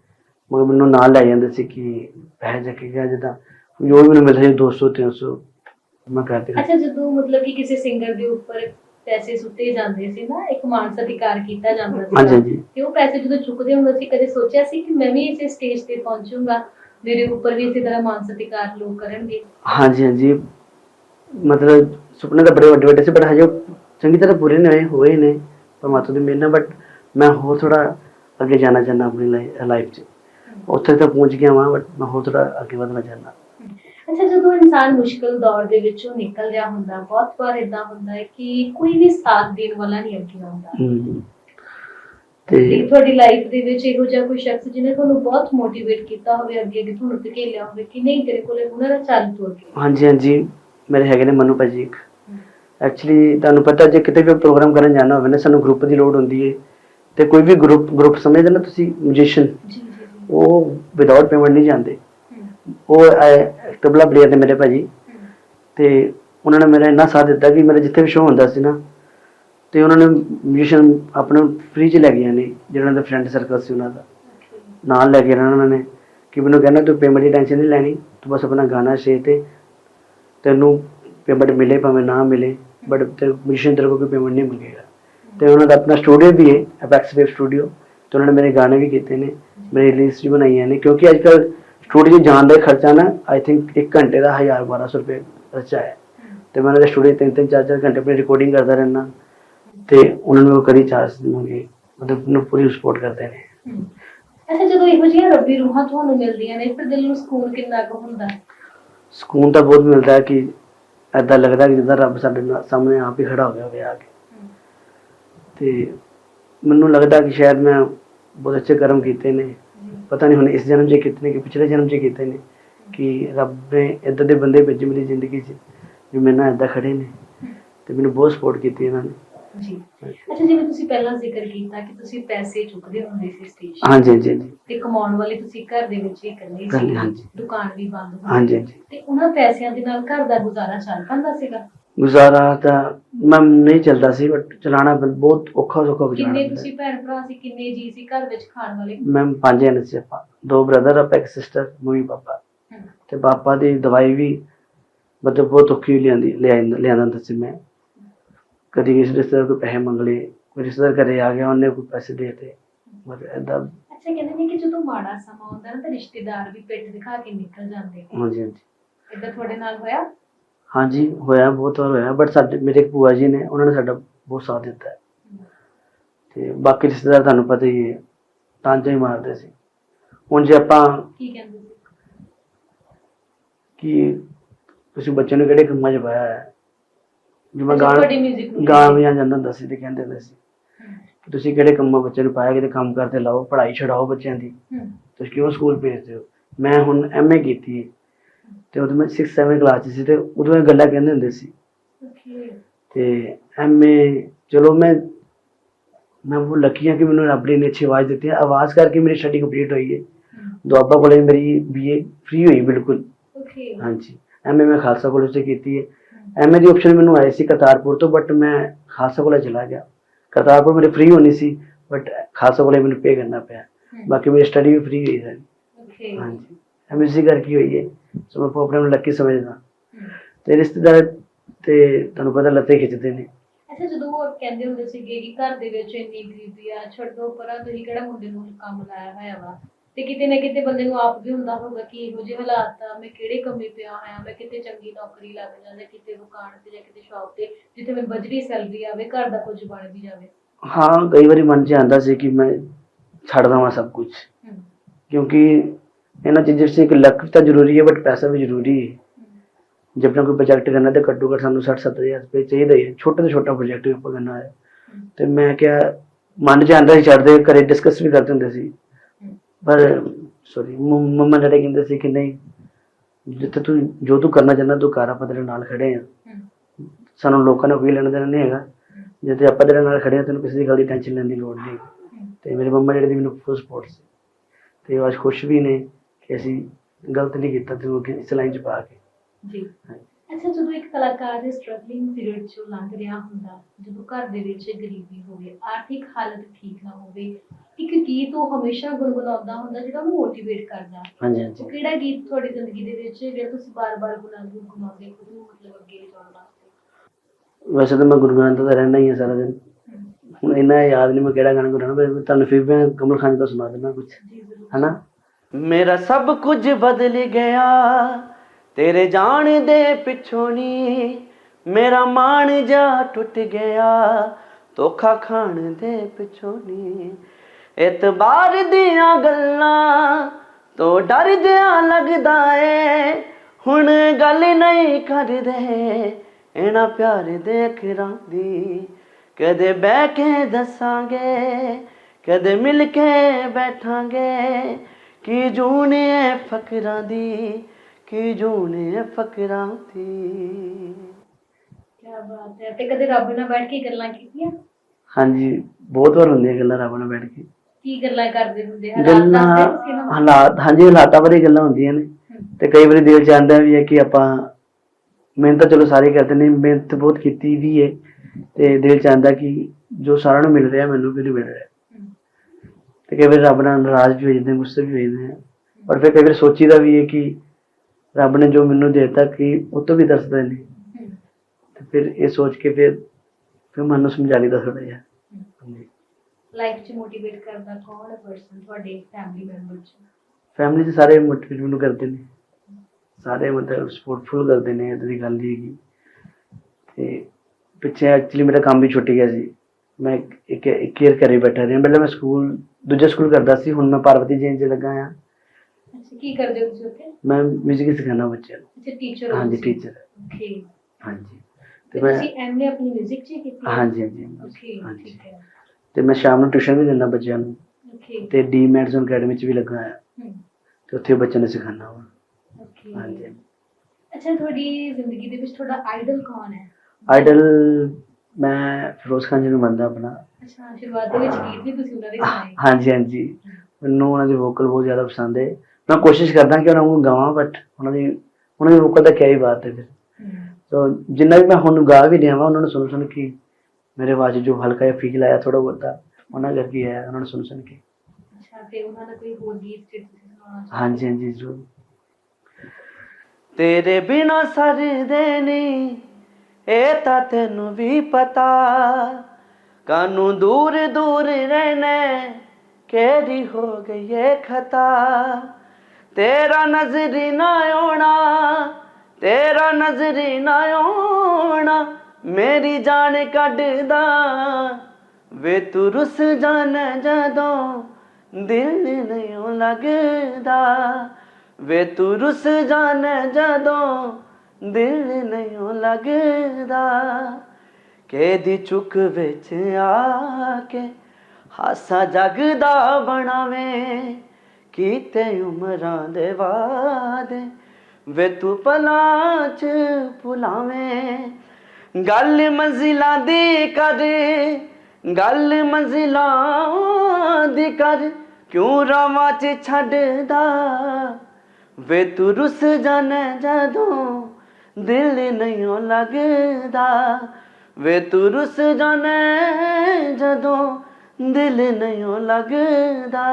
S1: ਮਗਰ ਮੈਨੂੰ ਨਾਲ ਲੈ ਜਾਂਦੇ ਸੀ ਕਿ ਪੈਸੇ ਚੱਕ ਕੇ ਗਿਆ ਜਿੱਦਾਂ। ਜੋ ਵੀ ਮੈਨੂੰ ਮਿਲਦਾ ਸੀ 200 300 ਮੈਂ ਕਰਦੇ
S2: ਅੱਛਾ ਜਦੋਂ ਮਤਲਬ ਕਿ ਕਿਸੇ ਸਿੰਗਰ ਦੇ ਉੱਪਰ ਪੈਸੇ ਸੁੱਟੇ ਜਾਂਦੇ ਸੀ ਨਾ ਇੱਕ ਮਾਨ ਸਤਿਕਾਰ ਕੀਤਾ ਜਾਂਦਾ ਸੀ
S1: ਹਾਂਜੀ ਹਾਂਜੀ।
S2: ਤੇ ਉਹ ਪੈਸੇ ਜਦੋਂ ਚੁੱਕਦੇ ਹੁੰਦੇ ਸੀ ਕਦੇ ਸੋਚਿਆ ਸੀ ਕਿ ਮੈਂ ਵੀ ਇਸੇ ਸਟੇਜ ਤੇ ਪਹੁੰਚੂੰਗਾ ਮੇਰੇ ਉੱਪਰ ਵੀ ਇਸੇ ਤਰ੍ਹਾਂ ਲੋਕ ਕਰਨਗੇ?
S1: ਹਾਂਜੀ ਹਾਂਜੀ। ਮਤਲਬ ਸੁਪਨੇ ਤਾਂ ਬੜੇ ਵੱਡੇ ਵੱਡੇ ਸੀ ਪਰ ਹਜੇ ਉਹ ਚੰਗੀ ਤਰ੍ਹਾਂ ਪੂਰੇ ਨਹੀਂ ਹੋਏ ਹੋਏ ਨੇ ਪਰਮਾਤਮਾ ਦੀ ਮਿਹਰ ਨਾਲ ਬਟ ਮੈਂ ਹੋਰ ਥੋੜਾ ਅੱਗੇ ਜਾਣਾ ਚਾਹੁੰਦਾ ਆਪਣੀ ਲਾਈਫ 'ਚ। ਉੱਥੇ ਤਾਂ ਪਹੁੰਚ ਗਿਆ ਵਾਂ ਬਟ ਮੈਂ ਹੋਰ ਥੋੜਾ ਅੱਗੇ ਵਧਣਾ ਚਾਹੁੰਦਾ।
S2: ਅੱਛਾ ਜਦੋਂ ਇਨਸਾਨ ਮੁਸ਼ਕਲ ਦੌਰ ਦੇ ਵਿੱਚੋਂ ਨਿਕਲ ਰਿਹਾ ਹੁੰਦਾ ਬਹੁਤ ਵਾਰ ਇਦਾਂ ਹੁੰਦਾ ਹੈ ਕਿ ਕੋਈ ਵੀ ਸਾਥ ਦੇਣ ਵਾਲਾ ਨਹੀਂ ਅੱਗੇ ਆਉਂਦਾ। ਤੇ ਤੁਹਾਡੀ ਲਾਈਫ ਦੇ ਵਿੱਚ ਇਹੋ ਜਿਹਾ ਕੋਈ ਸ਼ਖਸ ਜਿਹਨੇ ਤੁਹਾਨੂੰ ਬਹੁਤ ਮੋਟੀਵੇਟ ਕੀਤਾ ਹੋਵੇ ਅੱਗੇ ਅੱਗੇ ਤੁਹਾਨੂੰ ਧਕੇਲਿਆ ਹੋਵੇ ਕਿ ਨਹੀਂ ਤੇਰੇ ਕੋਲੇ ਹੁਨਰ ਹੈ ਚੱਲ ਤੂੰ ਅੱਗੇ
S1: ਹਾਂਜੀ ਹਾਂਜੀ। ਮੇਰੇ ਹੈਗੇ ਨੇ ਮਨੂ ਭਾਜੀ ਇੱਕ। ਐਕਚੁਅਲੀ ਤੁਹਾਨੂੰ ਪਤਾ ਜੇ ਕਿਤੇ ਵੀ ਪ੍ਰੋਗਰਾਮ ਕਰਨ ਜਾਣਾ ਹੋਵੇ ਨਾ ਸਾਨੂੰ ਗਰੁੱਪ ਦੀ ਲੋੜ ਹੁੰਦੀ ਹੈ ਤੇ ਕੋਈ ਵੀ ਗਰੁੱਪ ਗਰੁੱਪ ਸਮਝਦੇ ਨਾ ਤੁਸੀਂ ਮਿਊਜ਼ੀਸ਼ੀਅਨ
S2: ਜੀ ਜੀ ਜੀ।
S1: ਉਹ ਵਿਦਆਊਟ ਪੇਮੈਂਟ ਨਹੀਂ ਜਾਂਦੇ। ਉਹ ਤਬਲਾ ਪਲੇਅਰ ਨੇ ਮੇਰੇ ਭਾਜੀ। ਤੇ ਉਹਨਾਂ ਨੇ ਮੇਰਾ ਇੰਨਾ ਸਾਥ ਦਿੱਤਾ ਕਿ ਮੇਰੇ ਜਿੱਥੇ ਵੀ ਸ਼ੋਅ ਹੁੰਦਾ ਸੀ ਨਾ ਤੇ ਉਹਨਾਂ ਨੇ ਮਿਊਜ਼ੀਸ਼ੀਅਨ ਆਪਣੇ ਫ੍ਰੀ ਚ ਲੈ ਗਏ ਨੇ ਜਿਹੜਾ ਉਹਨਾਂ ਦਾ ਫਰੈਂਡ ਸਰਕਲ ਸੀ ਉਹਨਾਂ ਦਾ। ਨਾਲ ਲੈ ਕੇ ਰਹਿਣਾ ਉਹਨਾਂ ਨੇ ਕਿ ਮੈਨੂੰ ਕਹਿੰਦਾ ਤੂੰ ਪੇਮੈਂਟ ਦੀ ਟੈਨਸ਼ਨ ਨਹੀਂ ਲੈਣੀ ਤੂੰ ਬਸ ਆਪਣਾ ਗਾਣਾ ਸੇ ਤੇ ਤੈਨੂੰ ਪੇਮੈਂਟ ਮਿਲੇ ਭਾਵੇਂ ਨਾ ਮਿਲੇ। ਬਟ ਤੇਰੇ ਕੋਲ ਕੋਈ ਪੇਮੈਂਟ ਨਹੀਂ ਮਿਲੇਗਾ ਤੇ ਉਹਨਾਂ ਦਾ ਆਪਣਾ ਸਟੂਡੀਓ ਵੀ ਹੈ ਅਪੈਕਸ ਵੇਵ ਸਟੂਡੀਓ ਤੇ ਉਹਨਾਂ ਨੇ ਮੇਰੇ ਗਾਣੇ ਵੀ ਕੀਤੇ ਨੇ ਮੇਰੀ ਰੀਲਸ ਵੀ ਬਣਾਈਆਂ ਨੇ। ਕਿਉਂਕਿ ਅੱਜ ਕੱਲ ਸਟੂਡੀਓ ਜਾਣ ਦਾ ਖਰਚਾ ਨਾ ਆਈ ਥਿੰਕ 1 ਘੰਟੇ ਦਾ 1000 1200 ਰੁਪਏ ਖਰਚਾ ਹੈ। ਤੇ ਮੈਂ ਉਹਨਾਂ ਦੇ ਸਟੂਡੀਓ ਤਿੰਨ ਤਿੰਨ ਚਾਰ ਚਾਰ ਘੰਟੇ ਆਪਣੀ ਰਿਕਾਰਡਿੰਗ ਕਰਦਾ ਰਹਿਣਾ ਤੇ ਉਹਨਾਂ ਨੂੰ ਕਰੀ ਚਾਰਜ ਦੇਵਾਂਗੇ ਮਤਲਬ ਮੈਨੂੰ ਪੂਰੀ ਸਪੋਰਟ ਕਰਦੇ ਨੇ।
S2: ਅੱਛਾ ਜਦੋਂ ਇਹੋ ਜਿਹੀਆਂ ਰੱਬੀ ਰੂਹਾਂ ਤੁਹਾਨੂੰ ਮਿਲਦੀਆਂ ਨੇ ਫਿਰ ਦਿਲ ਨੂੰ ਸਕੂਨ ਕਿੰਨਾ ਕੁ ਹੁੰਦਾ?
S1: ਸਕੂਨ ਤਾਂ ਬਹੁਤ ਮਿਲਦਾ ਹੈ ਕਿ ਐਦਾਂ ਲੱਗਦਾ ਕਿ ਜਿੱਦਾਂ ਰੱਬ ਸਾਡੇ ਨਾਲ ਸਾਹਮਣੇ ਆਪ ਹੀ ਖੜਾ ਹੋ ਗਿਆ ਹੋਵੇ ਆ ਕੇ।
S2: ਹਮ,
S1: ਤੇ ਮੈਨੂੰ ਲੱਗਦਾ ਕਿ ਸ਼ਾਇਦ ਮੈਂ ਬਹੁਤ ਅੱਛੇ ਕਰਮ ਕੀਤੇ ਨੇ। ਪਤਾ ਨਹੀਂ ਹੁਣ ਇਸ ਜਨਮ 'ਚ ਕੀਤੇ ਨੇ ਕਿ ਪਿਛਲੇ ਜਨਮ 'ਚ ਕੀਤੇ ਨੇ ਕਿ ਰੱਬ ਨੇ ਇਦਾਂ ਦੇ ਬੰਦੇ ਭੇਜੇ ਮੇਰੀ ਜ਼ਿੰਦਗੀ 'ਚ ਜੋ ਮੇਰੇ ਨਾਲ ਇਦਾਂ ਖੜੇ ਨੇ। ਤੇ ਮੈਨੂੰ ਬਹੁਤ ਸਪੋਰਟ ਕੀਤੀ ਇਹਨਾਂ ਨੇ।
S2: ਜੀ। ਅੱਛਾ ਜਿਵੇਂ ਤੁਸੀਂ ਪਹਿਲਾਂ ਜ਼ਿਕਰ ਕੀਤਾ ਕਿ ਤੁਸੀਂ ਪੈਸੇ ਚੁੱਕਦੇ ਹੁੰਦੇ ਸੀ ਸਟੇਜ
S1: ਹਾਂਜੀ ਹਾਂਜੀ ਹਾਂਜੀ।
S2: ਤੇ ਕਮਾਉਣ ਵਾਲੇ ਤੁਸੀਂ ਘਰ ਦੇ ਵਿੱਚ ਹੀ ਇਕੱਲੇ
S1: ਇਕੱਲੇ,
S2: ਸੀ।
S1: ਹਾਂਜੀ।
S2: ਦੁਕਾਨ ਵੀ ਬੰਦ ਹੋਈ
S1: ਹਾਂਜੀ ਹਾਂਜੀ।
S2: ਤੇ ਉਹਨਾਂ ਪੈਸਿਆਂ ਦੇ ਨਾਲ ਘਰ ਦਾ ਗੁਜ਼ਾਰਾ ਚੱਲ ਪੈਂਦਾ ਸੀਗਾ?
S1: ਗੁਜ਼ਾਰਾ ਤਾਂ ਮੈਂ ਨਹੀਂ ਚੱਲਦਾ ਸੀ ਬਟ ਚਲਾਣਾ ਬਹੁਤ ਔਖਾ ਸੌਖਾ ਗੁਜ਼ਾਰਾ
S2: ਕਿੰਨੇ
S1: ਹੁੰਦਾ
S2: ਤੁਸੀਂ ਭੈਣ ਭਰਾ ਸੀ ਕਿੰਨੇ ਜੀ ਸੀ ਘਰ ਵਿੱਚ ਖਾਣ ਵਾਲੇ?
S1: ਮੈਂ ਪੰਜ ਜਣੇ ਸੀ ਆਪਾਂ। ਦੋ ਬ੍ਰਦਰ ਆਪਾਂ ਇੱਕ ਸਿਸਟਰ ਮੰਮੀ ਪਾਪਾ।
S2: ਹਮ,
S1: ਤੇ ਪਾਪਾ ਦੀ ਦਵਾਈ ਵੀ ਮਤਲਬ ਬਹੁਤ ਔਖੀ ਲਿਆਂਦੀ ਲਿਆਂਦਾ ਲਿਆਂਦਾ ਹੁੰਦਾ ਸੀ ਮੈਂ। ਕਦੀ ਕਿਸੇ ਰਿਸ਼ਤੇਦਾਰ ਕੋਈ ਪੈਸੇ ਮੰਗ ਲਏ ਕੋਈ ਰਿਸ਼ਤੇਦਾਰ ਘਰੇ ਆ ਗਿਆ ਉਹਨੇ ਕੋਈ ਪੈਸੇ ਦੇ ਤੇ ਮਤਲਬ ਏਦਾਂ
S2: ਅੱਛਾ ਕਹਿੰਦੇ ਨੇ ਕਿ ਜਦੋਂ ਮਾੜਾ ਸਮਾਂ ਆਉਂਦਾ ਨਾ ਤਾਂ ਰਿਸ਼ਤੇਦਾਰ ਵੀ ਪਿੱਠ ਦਿਖਾ ਕੇ ਨਿਕਲ ਜਾਂਦੇ ਨੇ।
S1: ਹਾਂਜੀ ਹਾਂਜੀ।
S2: ਇਦਾਂ ਤੁਹਾਡੇ ਨਾਲ ਹੋਇਆ?
S1: ਹਾਂਜੀ ਹੋਇਆ ਬਹੁਤ ਵਾਰ ਹੋਇਆ। ਬਟ ਸਾਡੇ ਮੇਰੇ ਇੱਕ ਭੂਆ ਜੀ ਨੇ ਉਹਨਾਂ ਨੇ ਸਾਡਾ ਬਹੁਤ ਸਾਥ ਦਿੱਤਾ। ਹੈ ਤੇ ਬਾਕੀ ਰਿਸ਼ਤੇਦਾਰ ਤੁਹਾਨੂੰ ਪਤਾ ਹੀ ਹੈ ਤਾਂਜਾ ਹੀ ਮਾਰਦੇ ਸੀ। ਹੁਣ ਜੇ ਆਪਾਂ
S2: ਕੀ ਕਹਿੰਦੇ ਸੀ?
S1: ਕਿ ਤੁਸੀਂ ਬੱਚੇ ਨੂੰ ਕਿਹੜੇ ਕੰਮਾਂ 'ਚ ਪਾਇਆ ਹੈ ਜਿਵੇਂ ਗਾਣ
S2: ਤੁਹਾਡੀ music ਨੂੰ
S1: ਗਾਣ ਵੀ। ਜਾਂਦਾ ਹੁੰਦਾ ਸੀ ਤੇ ਕਹਿੰਦੇ ਹੁੰਦੇ ਸੀ ਕਿ ਤੁਸੀਂ ਕਿਹੜੇ ਕੰਮਾਂ ਬੱਚੇ ਨੂੰ ਪਾਇਆ ਕਿਤੇ ਕੰਮ ਕਰਦੇ ਲਾਓ ਪੜ੍ਹਾਈ ਛਡਾਓ ਬੱਚਿਆਂ ਦੀ। ਤੁਸੀਂ ਕਿਉਂ ਸਕੂਲ ਭੇਜਦੇ ਹੋ? ਮੈਂ ਹੁਣ ਐਮਏ ਕੀਤੀ ਹੈ। ਤੇ ਉਦੋਂ ਮੈਂ 6 7 ਕਲਾਸ 'ਚ ਸੀ ਤੇ ਉਦੋਂ ਇਹ ਗੱਲਾਂ ਕਹਿੰਦੇ ਹੁੰਦੇ ਸੀ। ਤੇ ਐਮਏ ਚਲੋ ਮੈਂ ਮੈਂ ਉਹ ਲੱਕੀ ਹਾਂ ਕਿ ਮੈਨੂੰ ਰੱਬ ਨੇ ਇੰਨੀ ਅੱਛੀ ਆਵਾਜ਼ ਦਿੱਤੀ ਹੈ। ਆਵਾਜ਼ ਕਰਕੇ ਮੇਰੀ ਸਟੱਡੀ ਕੰਪਲੀਟ ਹੋਈ ਹੈ। ਦੁਆਬਾ ਕਾਲਜ ਮੇਰੀ ਬੀਏ ਫ੍ਰੀ ਹੋਈ ਬਿਲਕੁਲ।
S2: Okay,
S1: ਹਾਂਜੀ। ਐਮਏ ਮੈਂ ਖਾਲਸਾ ਕਾਲਜ ਤੋਂ ਕੀਤੀ ਹੈ। ਐਮਏ ਦੀ ਆਪਸ਼ਨ ਮੈਨੂੰ ਆਈ ਸੀ ਕਰਤਾਰਪੁਰ ਤੋਂ ਬਟ ਮੈਂ ਖਾਲਸਾ ਕਾਲਜ ਚਲਾ ਗਿਆ। ਕਰਤਾਰਪੁਰ ਮੇਰੀ ਫ੍ਰੀ ਹੋਣੀ ਸੀ ਬਟ ਖਾਲਸਾ ਕਾਲਜ ਮੈਨੂੰ ਪੇ ਕਰਨਾ ਪਿਆ। ਬਾਕੀ ਮੇਰੀ ਸਟੱਡੀ ਵੀ ਫ੍ਰੀ ਹੋਈ ਸਾਰੀ ਹਾਂਜੀ। ਐਮਐਸਸੀ ਕਰਕੇ ਹੋਈ ਹੈ। ਸੋ ਮੈਂ ਨੂੰ ਲੱਕੀ ਸਮਝਦਾ। ਤੇ ਰਿਸ਼ਤੇਦਾਰ ਤੇ ਤੁਹਾਨੂੰ ਪਤਾ ਲੱਤੇ ਖਿੱਚਦੇ ਨੇ।
S2: ਅੱਛਾ ਜਦੋਂ ਉਹ ਕਹਿੰਦੇ ਹੁੰਦੇ ਸੀਗੇ ਕਿ ਘਰ ਦੇ ਵਿੱਚ ਇੰਨੀ ਗਰੀਬੀ ਆ ਛੱਡੋ ਪਰਾਂ ਤੁਸੀਂ ਕਿਹੜਾ ਮੁੰਡੇ ਨੂੰ ਕੰਮ ਲਾਇਆ ਹੋਇਆ ਵਾ? ਤੇ ਕਿਤੇ ਨਾ ਕਿਤੇ ਬੰਦੇ ਨੂੰ ਆਪ ਵੀ ਹੁੰਦਾ ਹੋਊਗਾ ਕਿ ਇਹੋ ਜਿਹੇ ਹਾਲਾਤ ਆ ਮੈਂ ਕਿਹੜੇ ਕੰਮੇ ਪਿਆ ਹੋਇਆ ਮੈਂ ਕਿਤੇ ਚੰਗੀ ਨੌਕਰੀ ਲੱਗ ਜਾਂਦਾ ਕਿਤੇ ਦੁਕਾਨ ਤੇ ਜਾਂ ਕਿਤੇ ਸ਼ਾਪ ਤੇ ਜਿੱਥੇ ਮੈਨੂੰ ਬਜਰੀ ਸੈਲਰੀ ਆਵੇ ਘਰ ਦਾ ਕੁਝ ਬਣ ਵੀ ਜਾਵੇ।
S1: ਹਾਂ ਕਈ ਵਾਰੀ ਮਨ 'ਚ ਆਉਂਦਾ ਸੀ ਕਿ ਮੈਂ ਛੱਡ ਦਵਾਂ ਸਭ ਕੁਝ ਕਿਉਂਕਿ ਇਹਨਾਂ ਚੀਜ਼ਾਂ 'ਚ ਇੱਕ ਲੱਕ ਤਾਂ ਜ਼ਰੂਰੀ ਹੈ ਬਟ ਪੈਸਾ ਵੀ ਜ਼ਰੂਰੀ ਹੈ। ਕੋਈ ਪ੍ਰੋਜੈਕਟ ਕਰਨਾ ਤੇ ਘੱਟੋ ਘੱਟ ਸਾਨੂੰ 60 70000 ਰੁਪਏ ਚਾਹੀਦਾ ਹੀ। ਹੈ ਛੋਟੇ ਤੋਂ ਛੋਟਾ ਪ੍ਰੋਜੈਕਟ ਵੀ ਆਪਾਂ ਕਰਨਾ ਹੈ।
S2: ਹਮ,
S1: ਤੇ ਮੈਂ ਕਿਹਾ ਮਨ 'ਚ ਆਉਂਦਾ ਸੀ ਛੱਡਦੇ ਘਰੇ ਡਿਸਕਸ ਵੀ ਕਰਦੇ ਹੁੰਦੇ ਸੀ।
S2: ਹਮ,
S1: ਪਰ ਸੌਰੀ ਮੰਮਾ ਡੈਡੀ ਕਹਿੰਦੇ ਸੀ ਕਿ ਨਹੀਂ ਜਿੱਥੇ ਤੂੰ ਜੋ ਤੂੰ ਕਰਨਾ ਚਾਹੁੰਦਾ ਤੂੰ ਕਰ ਆਪਾਂ ਤੇਰੇ ਨਾਲ ਖੜੇ ਆ। ਸਾਨੂੰ ਲੋਕਾਂ ਨਾਲ ਕੋਈ ਲੈਣਾ ਦੇਣਾ ਨਹੀਂ ਹੈਗਾ। ਜੇ ਤੇ ਆਪਾਂ ਤੇਰੇ ਨਾਲ ਖੜੇ ਆ ਤੈਨੂੰ ਕਿਸੇ ਦੀ ਗੱਲ ਦੀ ਟੈਨਸ਼ਨ ਲੈਣ ਦੀ ਲੋੜ ਨਹੀਂ। ਤੇ ਮੇਰੇ ਮੰਮਾ ਜਿਹੜੇ ਦੀ ਮੈਨੂੰ ਫੁੱਲ ਸਪੋਰਟ ਸੀ। ਤੇ ਉਹ ਅੱਜ ਖੁਸ਼ ਵੀ ਨੇ ਕਿ ਅਸੀਂ ਗਲਤ ਨਹੀਂ ਕੀਤਾ ਤੈਨੂੰ ਇਸ ਲਾਈਨ 'ਚ ਪਾ ਕੇ।
S2: ਜੀ।
S1: ਹਾਂਜੀ।
S2: ਅੱਛਾ ਜਦੋਂ ਇੱਕ ਕਲਾਕਾਰ ਦੇ ਸਟਰਗਲਿੰਗ ਪੀਰੀਅਡ ਚੋਂ ਲੰਘ ਰਿਹਾ ਹੁੰਦਾ ਜਦੋਂ ਘਰ ਦੇ ਵਿੱਚ ਗਰੀਬੀ ਹੋਵੇ ਆਰਥਿਕ ਹਾਲਤ ਠੀਕ ਨਾ ਹੋਵੇ ਇੱਕ ਗੀਤ ਉਹ ਹਮੇਸ਼ਾ ਗੁੰਗੁਣਾਉਂਦਾ ਹੁੰਦਾ ਜਿਹੜਾ ਉਹਨੂੰ ਮੋਟੀਵੇਟ ਕਰਦਾ।
S1: ਹਾਂਜੀ
S2: ਉਹ
S1: ਹਾਂਜੀ
S2: ਕਿਹੜਾ ਗੀਤ ਤੁਹਾਡੀ ਜ਼ਿੰਦਗੀ ਦੇ ਵਿੱਚ ਜਿਹੜਾ ਤੁਸੀਂ ਬਾਰ-ਬਾਰ ਗੁਣਾ- ਗੁਣਗੁਣਾਉਂਦੇ ਖੁਦ ਨੂੰ ਮਤਲਬ ਅੱਗੇ ਲਿਜਾਉਣ ਵਾਸਤੇ?
S1: ਵੈਸੇ ਤਾਂ ਮੈਂ ਗੁਰਗੁਰਾਨ ਤਾਂ ਰਹਿਣਾ ਹੀ ਹੈ ਸਾਰਾ ਦਿਨ। ਹੁਣ ਇੰਨਾ ਯਾਦ ਨਹੀਂ ਮੈਂ ਕਿਹੜਾ ਗਾਣਾ ਗੁਰਾਣਾ ਪਰ ਮੈਂ ਤੁਹਾਨੂੰ ਫਿਰ ਵੀ ਮੈਂ ਕਮਲ ਖਾਨ ਦਾ ਸੁਣਾ ਦਿੰਦਾ ਕੁਝ ਹਨਾ? ਮੇਰਾ ਸਭ ਕੁਝ ਬਦਲ ਗਿਆ। ਤੇਰੇ ਜਾਣ ਦੇ ਪਿੱਛੋਂ ਨੀ ਮੇਰਾ ਮਾਣ ਜਾ ਟੁੱਟ ਗਿਆ, ਧੋਖਾ ਖਾਣ ਦੇ ਪਿੱਛੋਂ ਨੀ। ਇਤਬਾਰ ਦੀਆਂ ਗੱਲਾਂ ਤੋਂ ਡਰ ਜਿਹਾ ਲੱਗਦਾ ਏ, ਹੁਣ ਗੱਲ ਨਹੀਂ ਕਰਦੇ ਇਹਨਾਂ ਪਿਆਰ ਦੇ ਅੱਖਰਾਂ ਦੀ। ਕਦੇ ਬਹਿ ਕੇ ਦੱਸਾਂਗੇ, ਕਦੇ ਮਿਲ ਕੇ ਬੈਠਾਂਗੇ, ਕੀ ਜੂਨੇ ਫਕਰਾਂ ਦੀ ਕੀ ਜੂਨੇ ਫਕਰਾਂ ਦੀ?
S2: ਕੀ ਬਾਤ ਹੈ। ਤੇ ਕਦੇ ਰੱਬ ਨਾਲ ਬੈਠ ਕੇ ਗੱਲਾਂ ਕੀਤੀਆਂ?
S1: ਹਾਂਜੀ ਬਹੁਤ ਵਾਰ ਹੁੰਦੀਆਂ ਗੱਲਾਂ ਰੱਬ ਨਾਲ ਬੈਠ ਕੇ।
S2: ਕੀ ਗੱਲਾਂ ਕਰਦੇ ਹੁੰਦੇ? ਹਾਲਾਤ
S1: ਗੱਲਾਂ
S2: ਦੱਸਦੇ ਤੁਸੀਂ ਇਹਨਾਂ ਨੂੰ?
S1: ਹਾਲਾਤ ਹਾਂਜੀ ਹਾਲਾਤਾਂ ਬਾਰੇ ਗੱਲਾਂ ਹੁੰਦੀਆਂ ਨੇ।
S2: ਹਮ,
S1: ਤੇ ਕਈ ਵਾਰੀ ਦਿਲ ਆਉਂਦਾ ਵੀ ਹੈ ਕਿ ਆਪਾਂ ਮਿਹਨਤ ਤਾਂ ਚਲੋ ਸਾਰੇ ਕਰਦੇ ਨੇ ਮਿਹਨਤ ਬਹੁਤ ਕੀਤੀ ਵੀ ਹੈ। ਤੇ ਦਿਲ ਚ ਆਉਂਦਾ ਕਿ ਜੋ ਸਾਰਿਆਂ ਨੂੰ ਮਿਲ ਰਿਹਾ ਮੈਨੂੰ ਵੀ ਨਹੀਂ ਮਿਲ ਰਿਹਾ। ਤੇ ਕਈ ਵਾਰੀ ਰੱਬ ਨਾਲ ਨਾਰਾਜ਼ ਵੀ ਹੋ ਜਾਂਦੇ ਹਾਂ, ਗੁੱਸੇ ਵੀ ਹੋ ਜਾਂਦੇ ਹਾਂ। ਪਰ ਫਿਰ ਕਈ ਵਾਰੀ ਸੋਚੀਦਾ ਵੀ ਹੈ ਕਿ ਰੱਬ ਨੇ ਜੋ ਮੈਨੂੰ ਦੇ ਦਿੱਤਾ ਕਿ ਉਹ ਤੋਂ ਵੀ ਦੱਸਦੇ ਨੇ। ਤੇ ਫਿਰ ਇਹ ਸੋਚ ਕੇ ਫਿਰ ਫਿਰ ਮਨ ਨੂੰ ਸਮਝਾ ਲਈਦਾ ਥੋੜਾ ਜਿਹਾ।
S2: ਲਾਈਫ 'ਚ ਮੋਟੀਵੇਟ ਕਰਦਾ ਕੌਣ ਹੈ ਪਰਸਨ ਤੁਹਾਡੇ ਫੈਮਿਲੀ ਮੈਂਬਰ 'ਚ?
S1: ਫੈਮਿਲੀ 'ਚ ਸਾਰੇ ਮੋਟੀਵੇਟ ਮੈਨੂੰ ਕਰਦੇ ਨੇ। ਸਾਰੇ ਮਤਲਬ ਸਪੋਰਟਫੁਲ ਕਰਦੇ ਨੇ ਇਦਾਂ ਦੀ ਗੱਲ ਨਹੀਂ ਹੈਗੀ। ਤੇ ਪਿੱਛੇ ਐਕਚੁਅਲੀ ਮੇਰਾ ਕੰਮ ਵੀ ਛੁੱਟ ਗਿਆ ਸੀ। ਮੈਂ ਇੱਕ ਇੱਕ ਈਅਰ ਘਰੇ ਬੈਠਾ ਰਿਹਾ। ਪਹਿਲਾਂ ਮੈਂ ਸਕੂਲ ਦੂਜਾ ਸਕੂਲ ਕਰਦਾ ਸੀ। ਹੁਣ ਮੈਂ ਪਾਰਵਤੀ ਜੈਨ 'ਚ ਲੱਗਾ ਆ
S2: ਕੀ ਕਰਦੇ ਹੋ ਤੁਸੀਂ ਉੱਥੇ?
S1: ਮੈਂ ਮਿਊਜ਼ਿਕ ਸਿਖਾਉਣਾ ਬੱਚਿਆਂ ਨੂੰ।
S2: ਅੱਛਾ ਟੀਚਰ ਹੋ
S1: ਹਾਂਜੀ ਟੀਚਰ
S2: Okay,
S1: ਹਾਂਜੀ।
S2: ਤੇ
S1: ਮੈਂ
S2: ਤੁਸੀਂ ਐਮਏ ਆਪਣੀ 뮤직 ਚ ਕੀਤੀ?
S1: ਹਾਂਜੀ ਹਾਂਜੀ
S2: ਓਕੇ
S1: ਹਾਂਜੀ। ਤੇ ਮੈਂ ਸ਼ਾਮ ਨੂੰ ਟਿਊਸ਼ਨ ਵੀ ਦਿੰਦਾ ਬੱਚਿਆਂ ਨੂੰ।
S2: ਓਕੇ
S1: ਤੇ ਡੀ ਮੈਡਸਨ ਅਕੈਡਮੀ ਚ ਵੀ ਲੱਗਾ ਆ ਤੇ ਉੱਥੇ ਬੱਚਿਆਂ ਨੂੰ ਸਿਖਾਉਣਾ ਵਾ
S2: ਓਕੇ
S1: ਹਾਂਜੀ
S2: ਅੱਛਾ ਤੁਹਾਡੀ ਜ਼ਿੰਦਗੀ ਦੇ ਵਿੱਚ ਤੁਹਾਡਾ ਆਈਡਲ ਕੌਣ ਹੈ?
S1: ਆਈਡਲ ਮੈਂ ਫਿਰੋਜ਼ ਖਾਨ ਜੀ ਨੂੰ ਮੰਨਦਾ ਆਪਣਾ।
S2: ਅੱਛਾ ਸ਼ੁਰੂਆਤ ਦੇ ਵਿੱਚ ਗੀਤ ਵੀ ਤੁਸੀਂ ਉਹਨਾਂ ਦੇ ਗਾਏ।
S1: ਹਾਂਜੀ ਹਾਂਜੀ। ਮੈਨੂੰ ਉਹਨਾਂ ਦੇ ਵੋਕਲ ਬਹੁਤ ਜ਼ਿਆਦਾ ਪਸੰਦ ਹੈ। ਮੈਂ ਕੋਸ਼ਿਸ਼ ਕਰਦਾ ਕਿ ਉਹਨਾਂ ਨੂੰ ਗਾਵਾਂ ਬਟ ਉਹਨਾਂ ਦੀ ਉਹਨਾਂ ਦੀ ਵੋਕਲ ਦਾ ਕਿਆ ਹੀ ਬਾਤ ਹੈ ਫਿਰ। ਸੋ ਜਿੰਨਾ ਵੀ ਮੈਂ ਹੁਣ ਗਾ ਵੀ ਰਿਹਾ ਵਾਂ ਉਹਨਾਂ ਨੂੰ ਸੁਣ ਸੁਣ ਕੇ ਮੇਰੇ ਆਵਾਜ਼ ਜੋ ਹਲਕਾ ਜਿਹਾ ਫੀਲ ਆਇਆ ਥੋੜਾ ਬਹੁਤਾ ਉਹਨਾਂ ਕਰਕੇ ਹੈ ਉਹਨਾਂ ਨੂੰ ਸੁਣ ਸੁਣ ਕੇ।
S2: ਅੱਛਾ ਤੇ ਉਹਨਾਂ ਦਾ ਕੋਈ ਹੋਰ ਗੀਤ ਜਿਹੜਾ ਤੁਸੀਂ ਸੁਣਾਉਣਾ ਚਾਹੋ
S1: ਹਾਂਜੀ ਹਾਂਜੀ ਜ਼ਰੂਰ। ਤੇਰੇ ਬਿਨਾ ਸਰਦੇ ਨਹੀਂ ਇਹ ਤਾਂ ਤੈਨੂੰ ਵੀ ਪਤਾ। ਕਾਨੂੰ ਦੂਰ ਦੂਰ ਰਹਿਣਾ ਕਿਹੜੀ ਹੋ ਗਈ ਏ ਖਤਾ। ਤੇਰਾ ਨਜ਼ਰੀ ਨਾ ਆਉਣਾ, ਤੇਰਾ ਨਜ਼ਰੀ ਨਾ ਆਉਣਾ, ਮੇਰੀ ਜਾਨ ਕੱਢਦਾ। ਵੇ ਤੂੰ ਰੁੱਸ ਜਾਣਾ ਜਦੋਂ ਦਿਲ ਨਹੀਂ ਲੱਗਦਾ। ਵੇ ਤੂੰ ਰੁੱਸ ਜਾਣਾ ਜਦੋਂ ਦਿਲ ਨਹੀਂ ਲੱਗਦਾ। ਕਿਹਦੀ ਚੁੱਕ ਵਿੱਚ ਆ ਕੇ ਹਾਸਾ ਜਗਦਾ ਬਣਾਵੇਂ। ਕੀਤੇ ਉਮਰਾਂ ਦੇ ਵਾਦੇ ਵੇ ਤੂੰ ਪਲਾਂ ਚ ਭੁਲਾਵੇਂ। ਗੱਲ ਮੰਜ਼ਿਲਾਂ ਦੀ ਕਰ, ਗੱਲ ਮੰਜ਼ਿਲਾਂ ਦੀ ਕਰ, ਕਿਉਂ ਰਾਵਾਂ ਚ ਛੱਡਦਾ? ਵੇ ਤੂੰ ਰੁੱਸ ਜਾਣਾ ਜਦੋਂ ਦਿਲ ਨਹੀਂ ਲੱਗਦਾ। ਵੇ ਤੂੰ ਰੁੱਸ ਜਾਣਾ ਜਦੋਂ ਦਿਲ ਨਹੀਂ ਲੱਗਦਾ।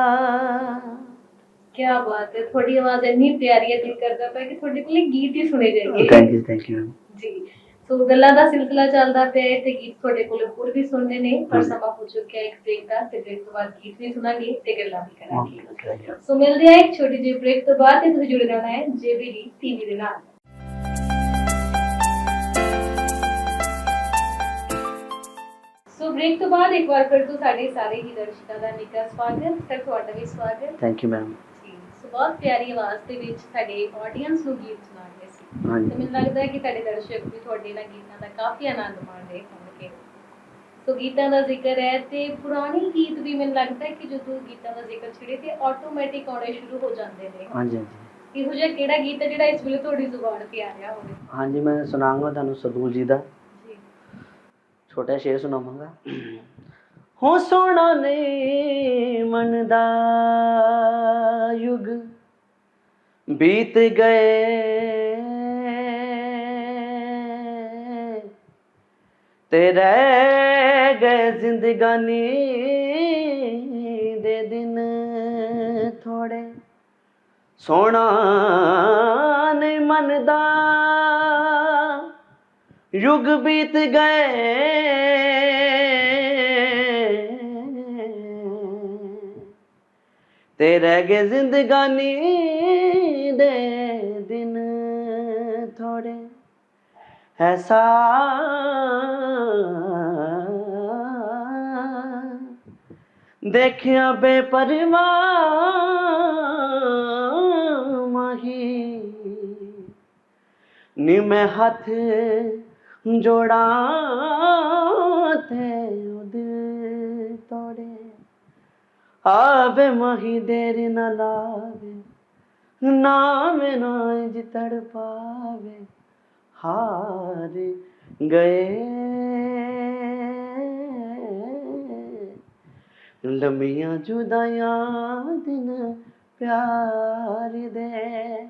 S2: ਕੀ ਬਾਤ ਹੈ ਤੁਹਾਡੀ ਆਵਾਜ਼ ਇੰਨੀ ਪਿਆਰੀ ਹੈ ਦਿਲ ਕਰਦਾ ਪਿਆ ਕਿ ਤੁਹਾਡੇ ਕੋਲ ਗੀਤ ਹੀ ਸੁਣੇ ਜਾਈਏ।
S1: ਥੈਂਕ ਯੂ ਥੈਂਕ ਯੂ
S2: ਜੀ ਸੋ ਗੱਲਾਂ ਦਾ ਸਿਲਸਿਲਾ ਚੱਲਦਾ ਪਿਆ ਹੈ ਤੇ ਗੀਤ ਤੁਹਾਡੇ ਕੋਲ ਹੋਰ ਵੀ ਸੁਣਨੇ ਨੇ ਪਰ। ਸਮਾਂ ਹੋ ਚੁੱਕਿਆ ਇੱਕ ਬ੍ਰੇਕ ਦਾ ਤੇ ਬ੍ਰੇਕ ਤੋਂ ਬਾਅਦ ਗੀਤ ਵੀ ਸੁਣਾਂਗੇ ਤੇ ਗੱਲਾਂ ਵੀ ਕਰਾਂਗੇ। ਸੋ ਮਿਲਦੇ ਆ ਇੱਕ ਛੋਟੀ ਜਿਹੀ ਬ੍ਰੇਕ ਤੋਂ ਬਾਅਦ ਤੇ ਤੁਸੀਂ ਜੁੜੇ ਰਹਿਣਾ ਹੈ ਜੇਬੀਡੀ ਟੀਵੀ ਦੇ ਨਾਲ। ਸੋ ਬ੍ਰੇਕ ਤੋਂ ਬਾਅਦ ਇੱਕ ਵਾਰ ਫਿਰ ਤੋਂ ਸਾਡੇ ਸਾਰੇ ਹੀ ਦਰਸ਼ਕਾਂ ਦਾ ਨਿੱਘਾ ਸਵਾਗਤ ਤੇ ਤੁਹਾਡਾ ਵੀ ਸਵਾਗਤ
S1: ਥੈਂਕ ਯੂ ਮੈਮ
S2: ਬਹੁਤ ਪਿਆਰੀ ਆਵਾਜ਼ ਦੇ ਵਿੱਚ ਸਾਡੇ ਆਡੀਅנס ਨੂੰ ਗੀਤ ਸੁਣਾ ਰਹੇ ਸੀ। ਤੇ ਮੈਨੂੰ ਲੱਗਦਾ ਹੈ ਕਿ ਸਾਡੇ ਦਰਸ਼ਕ ਵੀ ਤੁਹਾਡੇ ਨਾਲ ਗੀਤਾਂ ਦਾ ਕਾਫੀ ਆਨੰਦ ਮਾਣ ਰਹੇ ਹੋਣਗੇ। ਸੋ ਗੀਤਾਂ ਦਾ ਜ਼ਿਕਰ ਹੈ ਤੇ ਪੁਰਾਣੀ ਗੀਤ ਵੀ ਮੈਨੂੰ ਲੱਗਦਾ ਹੈ ਕਿ ਜਦੋਂ ਗੀਤਾਂ ਦਾ ਜ਼ਿਕਰ ਛਿੜੇ ਤੇ ਆਟੋਮੈਟਿਕ ਆਉਣੇ ਸ਼ੁਰੂ ਹੋ ਜਾਂਦੇ ਨੇ।
S1: ਹਾਂਜੀ ਹਾਂਜੀ।
S2: ਇਹੋ ਜਿਹਾ ਕਿਹੜਾ ਗੀਤ ਹੈ ਜਿਹੜਾ ਇਸ ਵੇਲੇ ਤੁਹਾਡੀ ਜ਼ੁਬਾਨ ਤੇ ਆ ਰਿਹਾ ਹੋਵੇ?
S1: ਹਾਂਜੀ ਮੈਂ ਸੁਣਾਉਂਗਾ ਤੁਹਾਨੂੰ ਸਰਦੂਲ ਜੀ ਦਾ।
S2: ਜੀ।
S1: ਛੋਟਾ ਸ਼ੇਰ ਸੁਣਾਵਾਂਗਾ। ਹੋ ਸੋਣਾ ਨੇ ਮਨ ਦਾ ਯੁਗ। ਬੀਤ ਗਏ ਤੇ ਰਹਿ ਗਏ ਜ਼ਿੰਦਗਾਨੀ ਦੇ ਦਿਨ। ਥੋੜੇ ਸੋਣਾ ਨਹੀਂ ਮੰਨਦਾ ਯੁਗ ਬੀਤ ਗਏ ਤੇ ਰਹਿ ਗਏ ਜ਼ਿੰਦਗਾਨੀ ਦੇ ਦਿਨ ਥੋੜੇ ਐਸਾ ਦੇਖਿਆ ਬੇਪਰਵਾਹ ਮਾਹੀ। ਨੀ ਮੈਂ ਹੱਥ ਜੋੜਾਂ ਤੇ ਉਹਦੇ ਤੋੜੇ ਆਵੇ ਮਹੀ ਦੇਰ ਨਾ ਲਾਵੇ ਨਾ ਮੈਨਾਂ ਇੰਜ ਤੜ ਪਾਵੇ ਹਾਰ ਗਏ। ਲੰਮੀਆਂ ਜੁਦਾਈਆਂ ਦਿਨ ਪਿਆਰ ਦੇ,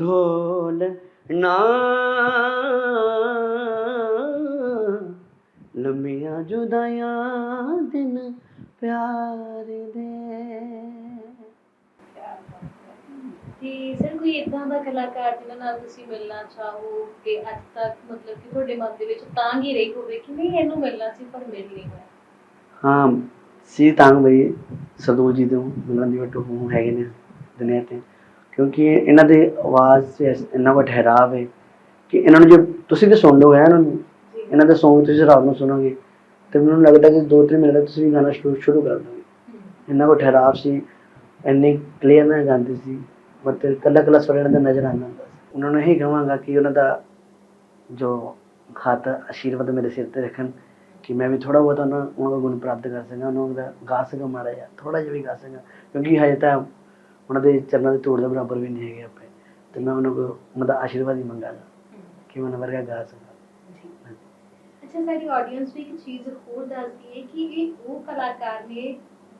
S1: ਢੋਲ ਨਾ ਲੰਮੀਆਂ ਜੁਦਾਈਆਂ ਦਿਨ ਪਿਆਰ ਦੇ।
S2: ਤੇ ਸਰ ਕੋਈ ਇਦਾਂ ਦਾ ਕਲਾਕਾਰ ਜਿਹਨਾਂ ਨਾਲ ਤੁਸੀਂ ਮਿਲਣਾ ਚਾਹੋ ਕਿ ਅੱਜ ਤੱਕ ਮਤਲਬ ਕਿ ਤੁਹਾਡੇ ਮਨ ਦੇ ਵਿੱਚ ਤਾਂਘ ਹੀ ਰਹੀ ਹੋਵੇ ਕਿ ਨਹੀਂ ਇਹਨੂੰ ਮਿਲਣਾ ਸੀ ਪਰ ਮਿਲ ਨਹੀਂ ਹੋਇਆ?
S1: ਹਾਂ ਸੀ ਤਾਂਗ ਬਈ ਸਰਦੂਲ ਜੀ ਤੋਂ ਮਿਲਣ ਦੀ ਵਟੋ ਹੂੰ ਹੈਗੇ ਨੇ ਦੁਨੀਆ ਤੇ। ਕਿਉਂਕਿ ਇਹਨਾਂ ਦੀ ਆਵਾਜ਼ 'ਚ ਇਸ- ਇੰਨਾ ਕੁ ਠਹਿਰਾਵ ਹੈ ਕਿ ਇਹਨਾਂ ਨੂੰ ਜੇ ਤੁਸੀਂ ਵੀ ਸੁਣ ਲਓ ਹੈ ਇਹਨਾਂ ਨੂੰ?
S2: ਜੀ।
S1: ਇਹਨਾਂ ਦੇ Song ਤੁਸੀਂ ਰਾਤ ਨੂੰ ਸੁਣੋਗੇ। ਤੇ ਮੈਨੂੰ ਲੱਗਦਾ ਕਿ ਦੋ ਤਿੰਨ ਮਿੰਟ ਤੱਕ ਤੁਸੀਂ ਗਾਣਾ ਸ਼ੁਰੂ ਸ਼ੁਰੂ ਕਰ ਦੋਗੇ। ਇੰਨਾ ਕੋ ਠਹਿਰਾਵ ਸੀ ਇੰਨੀ ਕਲੀਅਰ ਨਾਲ ਗਾਉਂਦੇ ਸੀ ਮਤਲਬ ਕੱਲਾ ਕੱਲਾ ਸੁਰ ਇਹਨਾਂ ਦਾ ਨਜ਼ਰ ਆਉਂਦਾ ਹੁੰਦਾ ਸੀ। ਉਹਨਾਂ ਨੂੰ ਇਹੀ ਕਹਾਂਗਾ ਕਿ ਉਹਨਾਂ ਦਾ ਜੋ ਹੱਥ ਆਸ਼ੀਰਵਾਦ ਮੇਰੇ ਸਿਰ ਤੇ ਰੱਖਣ ਕਿ ਮੈਂ ਵੀ ਥੋੜਾ ਬਹੁਤ ਉਹਨਾਂ ਉਹਨਾਂ ਦਾ ਗੁਣ ਪ੍ਰਾਪਤ ਕਰ ਸਕਾਂ ਉਹਨਾਂ ਦਾ ਗਾ ਸਕਾਂ ਮਾੜਾ ਜਿਹਾ ਥੋੜਾ ਜਿਹਾ ਵੀ ਗਾ ਸਕਾਂ। ਕਿਉਂਕਿ ਹਜੇ ਤਾਂ ਉਹਨਾਂ ਦੇ ਚਰਨਾਂ ਦੇ ਧੂੜ ਦੇ ਬਰਾਬਰ ਵੀ ਨਹੀਂ ਹੈਗੇ ਆਪਣੇ। ਤੇ ਮੈਂ ਉਹਨਾਂ ਕੋਲ ਉਹਨਾਂ ਦਾ ਆਸ਼ੀਰਵਾਦ ਹੀ ਮੰਗਾਂਗਾ ਕਿ ਉਹਨਾਂ ਵਰਗਾ ਗਾ ਸਕਾਂ।
S2: ਅੱਛਾ ਸਾਡੀ ਆਡੀਅנס ਵੀ ਇੱਕ ਚੀਜ਼ ਹੋਰ ਦੱਸਦੀ ਹੈ ਕਿ ਇਹ ਉਹ ਕਲਾਕਾਰ ਨੇ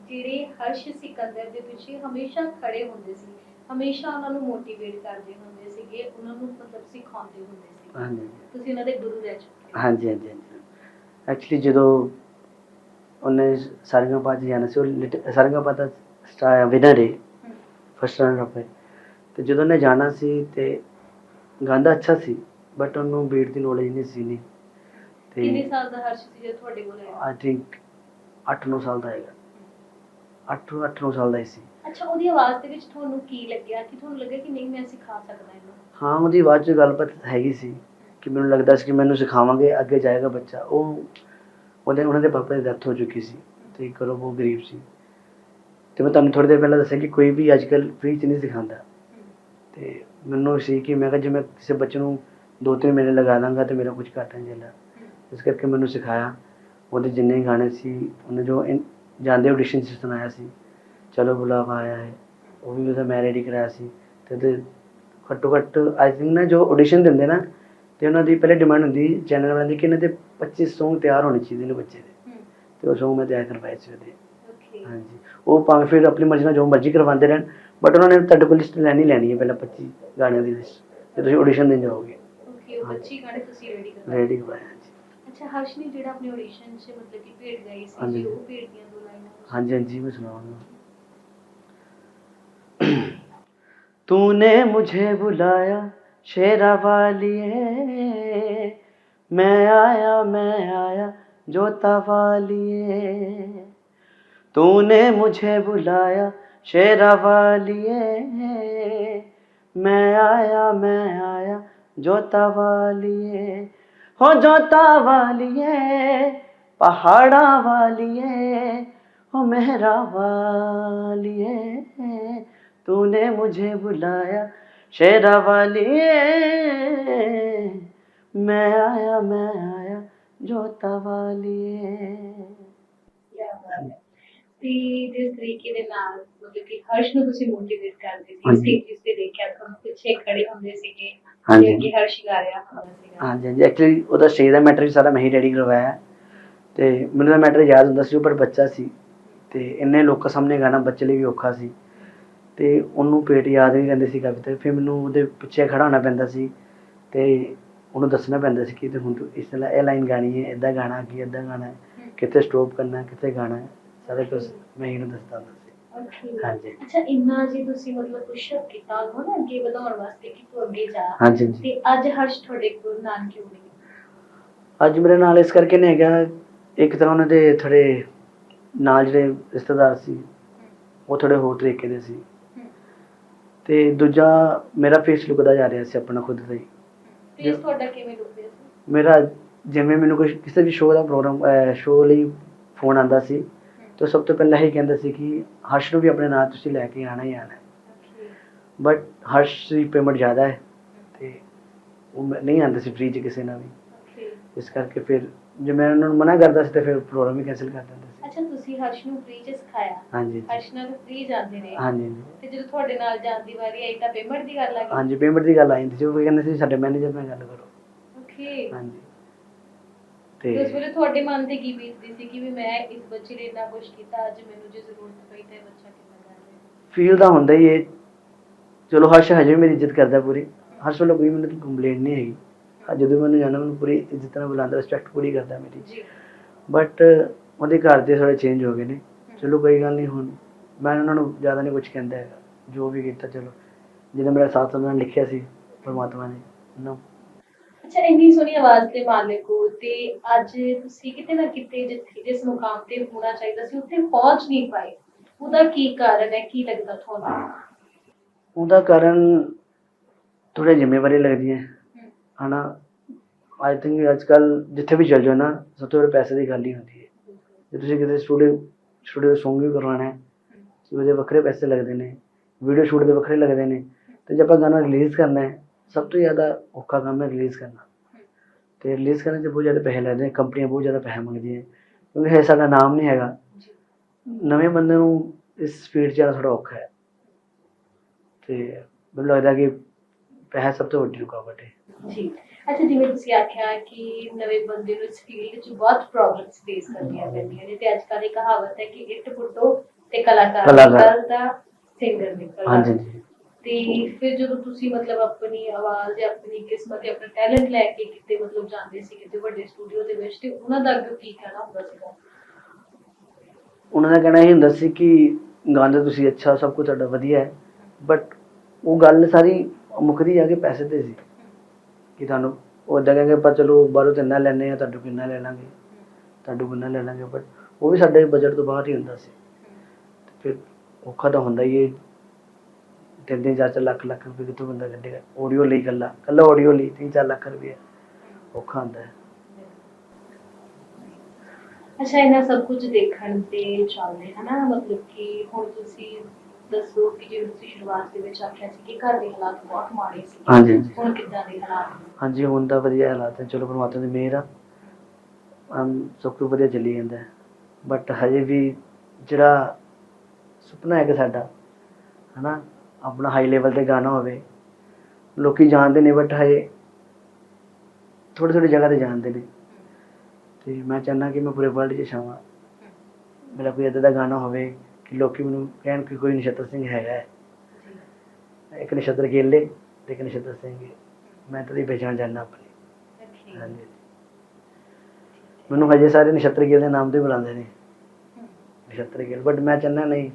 S2: ਜਿਹੜੇ ਹਰਸ਼ ਸਿਕੰਦਰ ਦੇ ਪਿੱਛੇ ਹਮੇਸ਼ਾ ਖੜੇ ਹੁੰਦੇ ਸੀ ਹਮੇਸ਼ਾ ਉਹਨਾਂ ਨੂੰ ਮੋਟੀਵੇਟ ਕਰਦੇ ਹੁੰਦੇ ਸੀਗੇ ਉਹਨਾਂ ਨੂੰ ਮਤਲਬ ਸਿਖਾਉਂਦੇ ਹੁੰਦੇ ਸੀ।
S1: ਹਾਂਜੀ।
S2: ਤੁਸੀਂ ਉਹਨਾਂ ਦੇ ਗੁਰੂ ਰਹਿ ਚੁੱਕੇ।
S1: ਹਾਂਜੀ ਹਾਂਜੀ ਐਕਚੁਅਲੀ ਜਦੋਂ ਉਹਨੇ ਸਾਰੀਆਂ ਪਾਚ ਜਾਣਾ ਸੀ ਉਹ ਸਾਰੀਆਂ ਪਾਤਾ ਸਟਾਰ ਵਿਨਰ ਹੈ। ਫਸਟ ਰਨਰ ਅਪ ਹੈ ਤੇ ਜਦੋਂ ਉਹਨੇ ਜਾਣਾ ਸੀ ਤੇ ਗਾਉਂਦਾ ਅੱਛਾ ਸੀ ਬਟ ਉਹਨੂੰ ਬੀਟ ਦੀ ਨੌਲੇਜ ਨਹੀਂ ਸੀ ਨਹੀਂ
S2: ਕਿੰਨੇ ਸਾਲ ਦਾ ਹਰਸ਼ ਸੀ ਜਦੋਂ ਤੁਹਾਡੇ ਕੋਲ ਆਇਆ
S1: ਆਈ ਥਿੰਕ 8-9 ਸਾਲ ਦਾ ਹੈਗਾ। 8-8-9 ਸਾਲ ਦਾ ਹੀ ਸੀ।
S2: ਅੱਛਾ ਉਹਦੀ ਆਵਾਜ਼ ਦੇ ਵਿੱਚ ਤੁਹਾਨੂੰ ਕੀ ਲੱਗਿਆ? ਕਿ ਤੁਹਾਨੂੰ ਲੱਗਿਆ ਕਿ ਨਹੀਂ ਮੈਂ ਸਿਖਾ ਸਕਦਾ ਇਹਨੂੰ?
S1: ਹਾਂ ਉਹਦੀ ਆਵਾਜ਼ 'ਚ ਗੱਲਬਾਤ ਹੈਗੀ ਸੀ ਕਿ ਮੈਨੂੰ ਲੱਗਦਾ ਸੀ ਕਿ ਮੈਨੂੰ ਸਿਖਾਵਾਂਗੇ ਅੱਗੇ ਜਾਏਗਾ ਬੱਚਾ। ਉਹ ਉਹਦੇ ਉਹਨਾਂ ਦੇ ਪਾਪਾ ਦੀ ਡੈਥ ਹੋ ਚੁੱਕੀ ਸੀ ਤੇ ਕਰੋ ਉਹ ਗਰੀਬ ਸੀ। ਤੇ ਮੈਂ ਤੁਹਾਨੂੰ ਥੋੜੀ ਦੇਰ ਪਹਿਲਾਂ ਦੱਸਿਆ ਕਿ ਕੋਈ ਵੀ ਅੱਜਕੱਲ ਫ੍ਰੀ 'ਚ ਨਹੀਂ ਸਿਖਾਉਂਦਾ। ਤੇ ਮੈਨੂੰ ਸੀ ਕਿ ਮੈਂ ਕਿਹਾ ਜੇ ਮੈਂ ਕਿਸੇ ਬੱਚੇ ਨੂੰ ਦੋ ਤਿੰਨ ਮਹੀਨੇ ਲਗਾ ਦਾਂਗਾ ਤੇ ਮੇਰਾ ਕੁਝ ਘੱਟ ਨਹੀਂ ਜਾਂਦਾ ਇਸ ਕਰਕੇ ਮੈਨੂੰ ਸਿਖਾਇਆ। ਉਹਦੇ ਜਿੰਨੇ ਗਾਣੇ ਸੀ ਉਹਨੇ ਜੋ ਜਾਂਦੇ ਆਡੀਸ਼ਨ 'ਚ ਸੁਣਾਇਆ ਸੀ ਚਲੋ ਬੁਲਾਵਾ ਆਇਆ ਹੈ ਉਹ ਵੀ ਉਹਦਾ ਮੈਂ ਰੈਡੀ ਕਰਾਇਆ ਸੀ। ਤੇ ਉਹਦੇ ਘੱਟੋ ਘੱਟ ਆਈ ਥਿੰਕ ਨਾ ਜੋ ਆਡੀਸ਼ਨ ਦਿੰਦੇ ਨਾ ਤੇ ਉਹਨਾਂ ਦੀ ਪਹਿਲੇ ਡਿਮਾਂਡ ਹੁੰਦੀ ਚੈਨਲ ਵਾਲਿਆਂ ਦੀ ਕਿ ਇਹਨਾਂ ਦੇ 25 Song ਤਿਆਰ ਹੋਣੇ ਚਾਹੀਦੇ ਨੇ ਬੱਚੇ ਦੇ। ਤੇ ਉਹ Song ਮੈਂ ਤਿਆਰ ਕਰਵਾਏ ਸੀ ਉਹਦੇ। ਹਾਂਜੀ। ਉਹ ਭਾਵੇਂ ਫਿਰ ਆਪਣੀ ਮਰਜ਼ੀ ਨਾਲ ਜੋ ਮਰਜ਼ੀ ਕਰਵਾਉਂਦੇ ਰਹਿਣ ਬਟ ਉਹਨਾਂ ਨੇ ਤੁਹਾਡੇ ਕੋਲ ਲਿਸਟ ਲੈਣੀ ਲੈਣੀ ਹੈ ਪਹਿਲਾਂ 25 ਗਾਣਿਆਂ ਦੀ ਲਿਸਟ ਤੇ ਤੁਸੀਂ ਆਡੀਸ਼ਨ ਦੇਣ ਜਾਓਗੇ।
S2: ਓਕੇ ਉਹ ਬੱਚੀ ਗਾਣੇ ਤੁਸੀਂ ਰੈਡੀ ਕਰਵਾ
S1: ਰੈਡੀ ਕਰਵਾਇਆ ਹਾਂਜੀ
S2: ਅੱਛਾ ਹਰਸ਼ ਨੇ ਜਿਹੜਾ ਆਪਣੇ ਆਡੀਸ਼ਨ 'ਚ ਮਤਲਬ ਕਿ ਭੇਟ ਗਈ ਸੀ
S1: ਹਾਂਜੀ।
S2: ਜੀ ਉਹ ਭੇਟ ਦੀਆਂ ਦੋ ਲਾਈਨਾਂ
S1: ਹਾਂਜੀ ਹਾਂਜੀ मैं सुनाऊंगा तूने मुझे बुलाया शेरा वालिए मैं आया मैं आया जोता वालिए तूने मुझे बुलाया शेरा वालिए मैं आया मैं आया जोता वालिए हो जोता वालिए पहाड़ा वालिए हो मेहरा वालिए तूने मुझे बुलाया शेरा वालिए मैं आया मैं आया जोता वालिए
S2: ਕਿਆ ਬਾਤ ਹੈ ਤੇ ਜਿਸ ਤਰੀਕੇ ਦੇ ਨਾਲ ਮਤਲਬ ਕਿ ਹਰਸ਼ ਨੂੰ ਤੁਸੀਂ ਮੋਟੀਵੇਟ ਕਰਦੇ ਸੀ
S1: ਹਾਂਜੀ।
S2: ਸਟੇਜ ਤੇ ਦੇਖਿਆ ਤੁਹਾਨੂੰ ਪਿੱਛੇ ਖੜੇ ਹੁੰਦੇ ਸੀਗੇ
S1: ਹਾਂਜੀ।
S2: ਤੇ ਅੱਗੇ ਹਰਸ਼ ਗਾ ਰਿਹਾ ਹੁੰਦਾ ਸੀਗਾ।
S1: ਹਾਂਜੀ ਹਾਂਜੀ। ਐਕਚੁਅਲੀ ਉਹਦਾ ਸਟੇਜ ਦਾ ਮੈਟਰ ਵੀ ਸਾਰਾ ਮੈਂ ਹੀ ਰੈਡੀ ਕਰਵਾਇਆ। ਹੈ। ਤੇ ਮੈਨੂੰ ਤਾਂ ਮੈਟਰ ਯਾਦ ਹੁੰਦਾ ਸੀ ਉਹ ਪਰ ਬੱਚਾ ਸੀ। ਤੇ ਇੰਨੇ ਲੋਕਾਂ ਸਾਹਮਣੇ ਗਾਣਾ ਬੱਚੇ ਲਈ ਵੀ ਔਖਾ ਸੀ। ਤੇ ਉਹਨੂੰ ਪੇਟ ਯਾਦ ਨਹੀਂ ਰਹਿੰਦੇ ਸੀ ਕਵਿਤਾ। ਫਿਰ ਮੈਨੂੰ ਉਹਦੇ ਪਿੱਛੇ ਖੜਾ ਹੋਣਾ ਪੈਂਦਾ ਸੀ। ਤੇ ਉਹਨੂੰ ਦੱਸਣਾ ਪੈਂਦਾ ਸੀ ਕਿ ਤੇ ਹੁਣ ਤੂੰ ਇਸ ਤਰ੍ਹਾਂ ਇਹ ਲਾਈਨ ਗਾਣੀ ਹੈ ਇਦਾਂ ਗਾਣਾ ਅੱਗੇ ਇਦਾਂ ਗਾਣਾ ਹੈ।
S2: ਹਮ,
S1: ਕਿੱਥੇ ਸਟਾਪ ਕਰਨਾ ਹੈ ਕਿੱਥੇ ਗਾਣਾ ਹੈ। ਸਾਰਾ ਕੁਝ ਮੈਂ ਹੀ ਉਹਨੂੰ ਦੱਸਦਾ ਹੁੰਦਾ ਸੀ। ਹਾਂਜੀ।
S2: ਅੱਛਾ ਇੰਨਾ ਜੀ ਤੁਸੀਂ ਮਤਲਬ ਪੁਸ਼ਅਪ ਕੀਤਾ ਉਹਨੂੰ ਨਾ ਅੱਗੇ ਵਧਾਉਣ ਵਾਸਤੇ ਕਿ ਤੂੰ ਅੱਗੇ ਜਾ।
S1: ਹਾਂਜੀ ਹਾਂਜੀ।
S2: ਤੇ ਅੱਜ ਹਰਸ਼ ਤੁਹਾਡੇ ਕੋਲ ਨਾਲ ਕਿਉਂ ਨਹੀਂ
S1: ਅੱਜ ਮੇਰੇ ਨਾਲ ਇਸ ਕਰਕੇ ਨਹੀਂ ਹੈਗਾ ਇੱਕ ਤਾਂ ਉਹਨਾਂ ਦੇ ਥੋੜੇ ਨਾਲ ਜਿਹੜੇ ਰਿਸ਼ਤੇਦਾਰ ਸੀ ਉਹ ਥੋੜੇ ਹੋਰ ਤਰੀਕੇ ਦੇ ਸੀ। ਤੇ ਦੂਜਾ ਮੇਰਾ ਫੇਸ ਲੁਕਦਾ ਜਾ ਰਿਹਾ ਸੀ ਆਪਣਾ ਖੁਦ ਦਾ ਹੀ।
S2: ਫੇਸ ਤੁਹਾਡਾ ਕਿਵੇਂ ਲੁਕਦੇ ਸੀ?
S1: ਮੇਰਾ ਜਿਵੇਂ ਮੈਨੂੰ ਕੋਈ ਕਿਸੇ ਵੀ ਸ਼ੋਅ ਦਾ ਪ੍ਰੋਗਰਾਮ ਸ਼ੋਅ ਲਈ ਫੋਨ ਆਂਦਾ ਸੀ ਤਾਂ ਸਭ ਤੋਂ ਪਹਿਲਾਂ ਇਹ ਕਹਿੰਦਾ ਸੀ ਕਿ ਹਰਸ਼ ਨੂੰ ਵੀ ਆਪਣੇ ਨਾਲ ਤੁਸੀਂ ਲੈ ਕੇ ਆਣਾ ਹੀ ਆਣਾ ਬਟ ਹਰਸ਼ ਦੀ ਪੇਮੈਂਟ ਜ਼ਿਆਦਾ ਹੈ ਤੇ ਉਹ ਨਹੀਂ ਆਂਦਾ ਸੀ ਫ੍ਰੀ ਚ ਕਿਸੇ ਨਾਲ ਵੀ। ਇਸ ਕਰਕੇ ਫਿਰ ਜੇ ਮੈਂ ਉਹਨਾਂ ਨੂੰ ਮਨਾ ਕਰਦਾ ਸੀ ਤਾਂ ਫਿਰ ਪ੍ਰੋਗਰਾਮ ਹੀ ਕੈਨਸਲ ਕਰ ਦਿੰਦੇ ਸੀ।
S2: ਅੱਛਾ ਤੁਸੀਂ ਹਰਸ਼ ਨੂੰ ਫ੍ਰੀ ਚ ਸਿਖਾਇਆ?
S1: ਹਾਂਜੀ
S2: ਹਰਸ਼ ਨਾਲ ਫ੍ਰੀ ਜਾਂਦੇ ਨੇ
S1: ਹਾਂਜੀ
S2: ਤੇ ਜਦੋਂ ਤੁਹਾਡੇ ਨਾਲ ਜਾਣ ਦੀ ਵਾਰੀ ਆਈ ਤਾਂ ਪੇਮੈਂਟ ਦੀ ਗੱਲ ਆ ਗਈ?
S1: ਹਾਂਜੀ ਪੇਮੈਂਟ ਦੀ ਗੱਲ ਆ ਜਾਂਦੀ ਸੀ। ਉਹ ਕਹਿੰਦੇ ਸੀ ਸਾਡੇ ਮੈਨੇਜਰ ਨਾਲ ਗੱਲ ਕਰੋ।
S2: ਓਕੇ
S1: ਹਾਂਜੀ।
S2: ਤੇ ਉਸ ਵੇਲੇ ਤੁਹਾਡੇ ਮਨ ਤੇ ਕੀ ਬੀਤਦੀ ਸੀ ਕਿ ਵੀ ਮੈਂ ਇਸ ਬੱਚੇ ਲਈ ਇੰਨਾ ਕੁਝ ਕੀਤਾ ਅੱਜ ਮੈਨੂੰ ਜੇ ਜ਼ਰੂਰਤ ਪਈ ਤਾਂ ਇਹ ਬੱਚਾ ਕਿੰਨਾ ਕਰ ਰਿਹਾ
S1: ਫੀਲ ਤਾਂ ਹੁੰਦਾ ਹੀ ਹੈ ਚਲੋ ਹਰਸ਼ ਹਜੇ ਵੀ ਮੇਰੀ ਇੱਜ਼ਤ ਕਰਦਾ ਪੂਰੀ। ਹਰਸ਼ ਵੱਲੋਂ ਕੋਈ ਮੈਨੂੰ ਕੰਪਲੇਂਟ ਨਹੀਂ ਹੈਗੀ। ਹਾਂ, ਜਦੋਂ ਮੈਨੂੰ ਜਾਣਾ ਮੈਨੂੰ ਪੂਰੀ ਇੱਜ਼ਤ ਨਾਲ ਬੁਲਾਉਂਦਾ ਰਿਸਪੈਕਟ ਪੂਰੀ ਕਰਦਾ ਮੇਰੀ।
S2: ਜੀ।
S1: ਬਟ ਉਹਦੇ ਘਰ ਦੇ ਥੋੜੇ ਚੇਂਜ ਹੋ ਗਏ ਨੇ। ਚਲੋ ਕੋਈ ਗੱਲ ਨਹੀਂ ਹੁਣ ਮੈਂ ਉਹਨਾਂ ਨੂੰ ਜ਼ਿਆਦਾ ਨਹੀਂ ਕੁਝ ਕਹਿੰਦਾ ਹੈਗਾ। ਜੋ ਵੀ ਕੀਤਾ ਚਲੋ। ਜਿਹਨੇ ਮੇਰਾ ਸਾਥ ਉਹਨਾਂ ਨੇ ਲਿਖਿਆ ਸੀ ਪਰਮਾਤਮਾ ਨੇ। ਉਹਨਾਂ
S2: ਅੱਛਾ ਇੰਨੀ ਸੋਹਣੀ ਆਵਾਜ਼ ਦੇ ਮਾਲਕ ਹੋ ਤੇ ਅੱਜ ਤੁਸੀਂ ਕਿਤੇ ਨਾ ਕਿਤੇ ਜਿੱਥੇ ਜਿਸ ਮੁਕਾਮ ਤੇ ਹੋਣਾ ਚਾਹੀਦਾ ਸੀ ਉੱਥੇ ਪਹੁੰਚ ਨਹੀਂ ਪਾਏ। ਉਹਦਾ ਕੀ ਕਾਰਨ ਹੈ? ਕੀ ਲੱਗਦਾ ਤੁਹਾਨੂੰ?
S1: ਉਹਦਾ ਕਾਰਨ ਥੋੜ੍ਹੀ ਜ਼ਿੰਮੇਵਾਰੀ ਲੱਗਦੀ ਹੈ। ਹਨਾ ਆਈ ਥਿੰਕ ਅੱਜ ਕੱਲ ਜਿੱਥੇ ਵੀ ਚੱਲ ਜਾਓ ਨਾ ਸਭ ਤੋਂ ਵੱਧ ਪੈਸੇ ਦੀ ਗੱਲ ਹੀ ਹੁੰਦੀ ਹੈ। ਜੇ ਤੁਸੀਂ ਕਿਤੇ ਸਟੂਡੀਓ ਸਟੂਡੀਓ Song ਵੀ ਕਰਵਾਉਣਾ ਹੈ ਤੇ ਉਹਦੇ ਵੱਖਰੇ ਪੈਸੇ ਲੱਗਦੇ ਨੇ ਵੀਡੀਓ ਸ਼ੂਟ ਦੇ ਵੱਖਰੇ ਲੱਗਦੇ ਨੇ ਤੇ ਜੇ ਆਪਾਂ ਗਾਣਾ ਰਿਲੀਜ਼ ਕਰਨਾ ਹੈ ਸਭ ਤੋਂ ਜ਼ਿਆਦਾ ਔਖਾ ਕੰਮ ਹੈ ਰਿਲੀਜ਼ ਕਰਨਾ। ਤੇ ਰਿਲੀਜ਼ ਕਰਨ 'ਚ ਬਹੁਤ ਜ਼ਿਆਦਾ ਪੈਸੇ ਲੱਗਦੇ ਕੰਪਨੀਆਂ ਬਹੁਤ ਜ਼ਿਆਦਾ ਪੈਸੇ ਮੰਗਦੀਆਂ ਕਿਉਂਕਿ ਇਹ ਸਾਡਾ ਨਾਮ ਨਹੀਂ ਹੈਗਾ। ਨਵੇਂ ਬੰਦੇ ਨੂੰ ਇਸ ਸਪੀਡ 'ਚ ਥੋੜਾ ਔਖਾ ਹੈ। ਤੇ ਮੈਨੂੰ ਲੱਗਦਾ ਕਿ ਪੈਸਾ ਸਭ ਤੋਂ ਵੱਡੀ ਰੁਕਾਵਟ ਹੈ।
S2: ਜੀ। ਅੱਛਾ ਜਿਵੇਂ ਤੁਸੀਂ ਆਖਿਆ ਕਿ ਨਵੇਂ ਬੰਦੇ ਨੂੰ ਇਸ ਫੀਲਡ 'ਚ ਬਹੁਤ ਪ੍ਰੋਬਲਮਸ ਫੇਸ ਕਰਨੀਆਂ ਪੈਂਦੀਆਂ ਨੇ ਤੇ ਅੱਜ ਕੱਲ੍ਹ ਇਹ ਕਹਾਵਤ ਹੈ ਕਿ ਇੱਟ ਪੁੱਟੋ ਤੇ ਕਲਾਕਾਰ। ਨਿਕਲਦਾ ਸਿੰਗਰ ਨਿਕਲਦਾ।
S1: ਹਾਂਜੀ ਜੀ
S2: ਤੇ ਫਿਰ ਜਦੋਂ ਤੁਸੀਂ ਮਤਲਬ ਆਪਣੀ ਆਵਾਜ਼ ਜਾਂ ਆਪਣੀ ਕਿਸਮਤ ਜਾਂ ਆਪਣਾ ਟੈਲੈਂਟ ਲੈ ਕੇ ਕਿਤੇ ਮਤਲਬ ਜਾਂਦੇ ਸੀ ਕਿਤੇ ਵੱਡੇ ਸਟੂਡੀਓ ਦੇ ਵਿੱਚ ਤੇ ਉਹਨਾਂ ਦਾ ਅੱਗੇ ਕੀ ਕਹਿਣਾ ਹੁੰਦਾ ਸੀਗਾ?
S1: ਉਹਨਾਂ ਦਾ ਕਹਿਣਾ ਇਹ ਹੁੰਦਾ ਸੀ ਕਿ ਗਾਉਂਦੇ ਤੁਸੀਂ ਅੱਛਾ, ਸਭ ਕੁਝ ਤੁਹਾਡਾ ਵਧੀਆ ਹੈ ਬਟ ਉਹ ਗੱਲ ਸਾਰੀ ਮੁੱਕਦੀ ਆ ਕੇ ਪੈਸੇ ਤੇ ਸੀ। ਕਿ ਤੁਹਾਨੂੰ ਉਹ ਅੱਦਾ ਕਹਿੰਗੇ ਪਰ ਚਲੋ ਬਾਹਰੋਂ ਤੇ ਇੰਨਾ ਲੈਣੇ ਆ ਤੁਹਾਡੇ ਕਿੰਨਾ ਲੈ ਲਾਂਗੇ ਤੁਹਾਨੂੰ ਕਿੰਨਾ ਲੈ ਲਾਂਗੇ ਬਟ ਉਹ ਵੀ ਸਾਡੇ ਬਜਟ ਤੋਂ ਬਾਹਰ ਹੀ ਹੁੰਦਾ ਸੀ। ਫਿਰ ਔਖਾ ਤਾਂ ਹੁੰਦਾ ਹੀ ਇਹ ਤਿੰਨ ਤਿੰਨ ਚਾਰ ਚਾਰ ਲੱਖ ਲੱਖ ਰੁਪਏ ਕਿਤੋਂ ਬੰਦਾ ਕੱਢੇਗਾ? ਆਡੀਓ ਲਈ ਕੱਲਾ ਕੱਲਾ ਆਡੀਓ ਲਈ ਤਿੰਨ ਚਾਰ ਲੱਖ ਰੁਪਏ। ਔਖਾ ਹੁੰਦਾ ਹੈ।
S2: ਅੱਛਾ ਇਹਨਾਂ ਸਭ ਕੁਝ ਦੇਖਣ ਤੇ ਚੱਲਦੇ ਹਨਾ ਮਤਲਬ ਕਿ ਹੁਣ ਤੁਸੀਂ ਦੱਸੋ ਕਿ ਜਿਵੇਂ ਤੁਸੀਂ ਸ਼ੁਰੂਆਤ ਦੇ ਵਿੱਚ ਆਖਿਆ ਸੀ ਕਿ ਘਰ ਦੇ ਹਾਲਾਤ ਬਹੁਤ ਮਾੜੇ ਸੀ।
S1: ਹਾਂਜੀ ਹਾਂਜੀ।
S2: ਹੁਣ ਕਿੱਦਾਂ ਦੇ ਹਾਲਾਤ ਨੇ?
S1: ਹਾਂਜੀ ਹੁਣ ਤਾਂ ਵਧੀਆ ਹਾਲਾਤ ਹੈ ਚਲੋ ਪਰਮਾਤਮਾ ਦੀ ਮਿਹਰ ਆ। ਅਮ ਸਭ ਕੁਝ ਵਧੀਆ ਚੱਲੀ ਜਾਂਦਾ ਹੈ। ਬਟ ਹਜੇ ਵੀ ਜਿਹੜਾ ਸੁਪਨਾ ਹੈ ਕਿ ਸਾਡਾ ਹਨਾ ਆਪਣਾ ਹਾਈ ਲੈਵਲ ਤੇ ਗਾਣਾ ਹੋਵੇ। ਲੋਕੀ ਜਾਣਦੇ ਨੇ ਬਟ ਹਜੇ ਥੋੜੀ ਥੋੜੀ ਜਗ੍ਹਾ ਤੇ ਜਾਣਦੇ ਨੇ। ਤੇ ਮੈਂ ਚਾਹੁੰਦਾ ਕਿ ਮੈਂ ਪੂਰੇ ਵਰਲਡ 'ਚ ਛਾਵਾਂ। ਮੇਰਾ ਕੋਈ ਇੱਦਾਂ ਦਾ ਗਾਣਾ ਹੋਵੇ ਕਿ ਲੋਕੀ ਮੈਨੂੰ ਕਹਿਣ ਕਿ ਕੋਈ ਨਛੱਤਰ ਸਿੰਘ ਹੈਗਾ ਹੈ। ਇੱਕ ਨਛੱਤਰ ਗੇਲੇ ਤੇ ਇੱਕ ਨਛੱਤਰ ਸਿੰਘ। ਮੈਂ ਤਾਂ ਦੀ ਪਹਿਚਾਣ ਜਾਣਨਾ ਆਪਣੀ. ਹਾਂਜੀ। ਮੈਨੂੰ ਹਜੇ ਸਾਰੇ ਨਛੱਤਰ ਗਿੱਲ ਦੇ ਨਾਮ ਤੇ ਬੁਲਾਉਂਦੇ ਨੇ। ਨਛੱਤਰ ਗਿੱਲ ਬਟ ਮੈਂ ਚਾਹੁੰਦਾ ਨਹੀਂ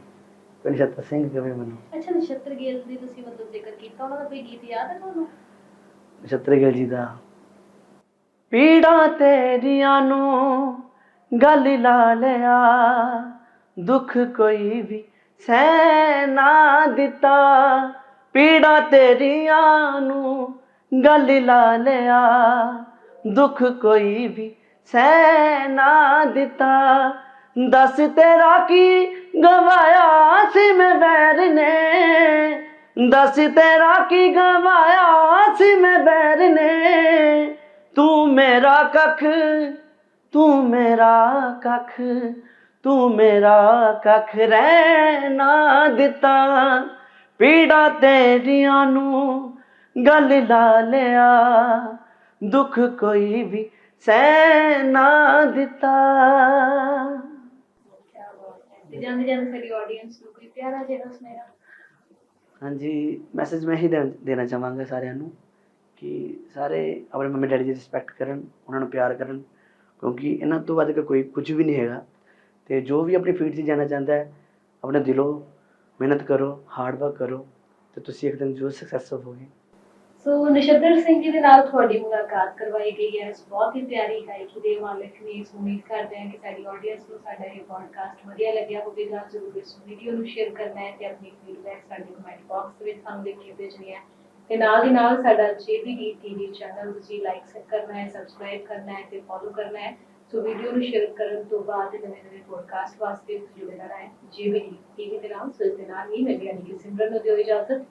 S1: ਕੋਈ ਨਛੱਤਰ ਸਿੰਘ ਕਵੇ ਮੈਨੂੰ?
S2: ਅੱਛਾ ਨਛੱਤਰ ਗਿੱਲ ਦੀ ਤੁਸੀਂ ਮਤਲਬ ਜ਼ਿਕਰ ਕੀਤਾ ਉਹਨਾਂ ਦਾ ਕੋਈ ਗੀਤ ਯਾਦ ਹੈ ਤੁਹਾਨੂੰ?
S1: ਨਛੱਤਰ ਗਿੱਲ ਜੀ ਦਾ। ਪੀੜਾਂ ਤੇਰੀਆਂ ਨੂੰ ਗੱਲ ਲਾ ਲਿਆ ਦੁੱਖ ਕੋਈ ਵੀ ਸਹਿ ਨਾ ਦਿੱਤਾ। ਪੀੜਾਂ ਤੇਰੀਆਂ ਨੂੰ ਗੱਲ ਲਾ ਲਿਆ ਦੁੱਖ ਕੋਈ ਵੀ ਸਹਿ ਨਾ ਦਿੱਤਾ। ਦੱਸ ਤੇਰਾ ਕੀ ਗਵਾਇਆ ਸੀ ਮੈਂ ਬੈਰ ਨੇ। ਦੱਸ ਤੇਰਾ ਕੀ ਗਵਾਇਆ ਸੀ ਮੈਂ ਬੈਰ ਨੇ। ਤੂੰ ਮੇਰਾ ਕੱਖ, ਤੂੰ ਮੇਰਾ ਕੱਖ, ਤੂੰ ਮੇਰਾ ਕੱਖ ਰਹਿ ਨਾ ਦਿੱਤਾ। ਪੀੜਾ ਤੇਰੀਆਂ ਨੂੰ ਗੱਲ ਲਾ ਲਿਆ, ਦੁੱਖ ਕੋਈ ਵੀ ਸਹਿ ਨਾ ਦਿੱਤਾ।
S2: ਬਾਤ ਹੈ ਤੇ ਸਾਡੀ ਆਡੀਅנס ਨੂੰ ਕੋਈ ਪਿਆਰਾ ਜਿਹਾ ਸੁਨੇਹਾ
S1: ਹਾਂਜੀ ਮੈਸੇਜ ਮੈਂ ਹੀ ਦੇ- ਦੇਣਾ ਚਾਹਾਂਗਾ ਸਾਰਿਆਂ ਨੂੰ ਕਿ ਸਾਰੇ ਆਪਣੇ ਮੰਮੀ ਡੈਡੀ ਦੀ ਰਿਸਪੈਕਟ ਕਰਨ, ਉਹਨਾਂ ਨੂੰ ਪਿਆਰ ਕਰਨ, ਕਿਉਂਕਿ ਇਹਨਾਂ ਤੋਂ ਵੱਧ ਕੇ ਕੋਈ ਕੁਝ ਵੀ ਨਹੀਂ ਹੈਗਾ। ਤੇ ਜੋ ਵੀ ਆਪਣੀ ਫੀਲਡ 'ਚ ਜਾਣਾ ਚਾਹੁੰਦਾ ਹੈ, ਆਪਣੇ ਦਿਲੋਂ ਮਿਹਨਤ ਕਰੋ ਹਾਰਡ ਵਰਕ ਕਰੋ, ਤੇ ਤੁਸੀਂ ਇੱਕ ਦਿਨ ਜ਼ਰੂਰ ਸਕਸੈਸ ਹੋਵੋਗੇ।
S2: ਸੋ ਨਛੱਤਰ ਸਿੰਘ ਜੀ ਦੇ ਨਾਲ ਤੁਹਾਡੀ ਮੁਲਾਕਾਤ ਕਰਵਾਈ ਗਈ ਹੈ ਇਸ ਬਹੁਤ ਹੀ ਪਿਆਰੀ ਗਾਇਕੀ ਦੇ ਮਾਲਕ ਨੇ ਇਸ ਉਮੀਦ ਕਰਦੇ ਹਾਂ ਕਿ ਸਾਡੀ ਆਡੀਅנס ਨੂੰ ਸਾਡਾ ਇਹ ਪੋਡਕਾਸਟ ਵਧੀਆ ਲੱਗਿਆ ਹੋਵੇਗਾ ਜ਼ਰੂਰ ਇਸ ਵੀਡੀਓ ਨੂੰ ਸ਼ੇਅਰ ਕਰਨਾ ਹੈ ਤੇ ਆਪਣੀ ਫੀਡਬੈਕ ਸਾਡੇ ਕਮੈਂਟ ਬਾਕਸ ਦੇ ਵਿੱਚ ਸਾਨੂੰ ਲਿਖ ਕੇ ਭੇਜਣੀ ਹੈ ਤੇ ਨਾਲ ਦੀ ਨਾਲ ਸਾਡਾ ਜੇਬੀਡੀ ਟੀਵੀ ਚੈਨਲ ਤੁਸੀਂ ਲਾਈਕ ਕਰਨਾ ਹੈ ਸਬਸਕ੍ਰਾਈਬ ਕਰਨਾ ਹੈ ਤੇ ਫੋਲੋ ਕਰਨਾ ਹੈ। ਸੋ ਵੀਡੀਓ ਨੂੰ ਸ਼ੇਅਰ ਕਰਨ ਤੋਂ ਬਾਅਦ ਨਵੇਂ ਨਵੇਂ ਪੋਡਕਾਸਟ ਵਾਸਤੇ ਤੁਸੀਂ ਜੁੜੇ ਰਹਿਣਾ ਹੈ। ਜੇਬੀਡੀ ਟੀਵੀ ਦੇ ਨਾਮ ਸੋ ਇਸ ਦੇ ਨਾਲ ਹੀ ਮੈਂ ਯਾਨੀ ਕਿ ਸਿਮਰਨ ਨੂੰ ਦਿਓ ਇਜਾਜ਼ਤ।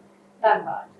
S2: ਧੰਨਵਾਦ।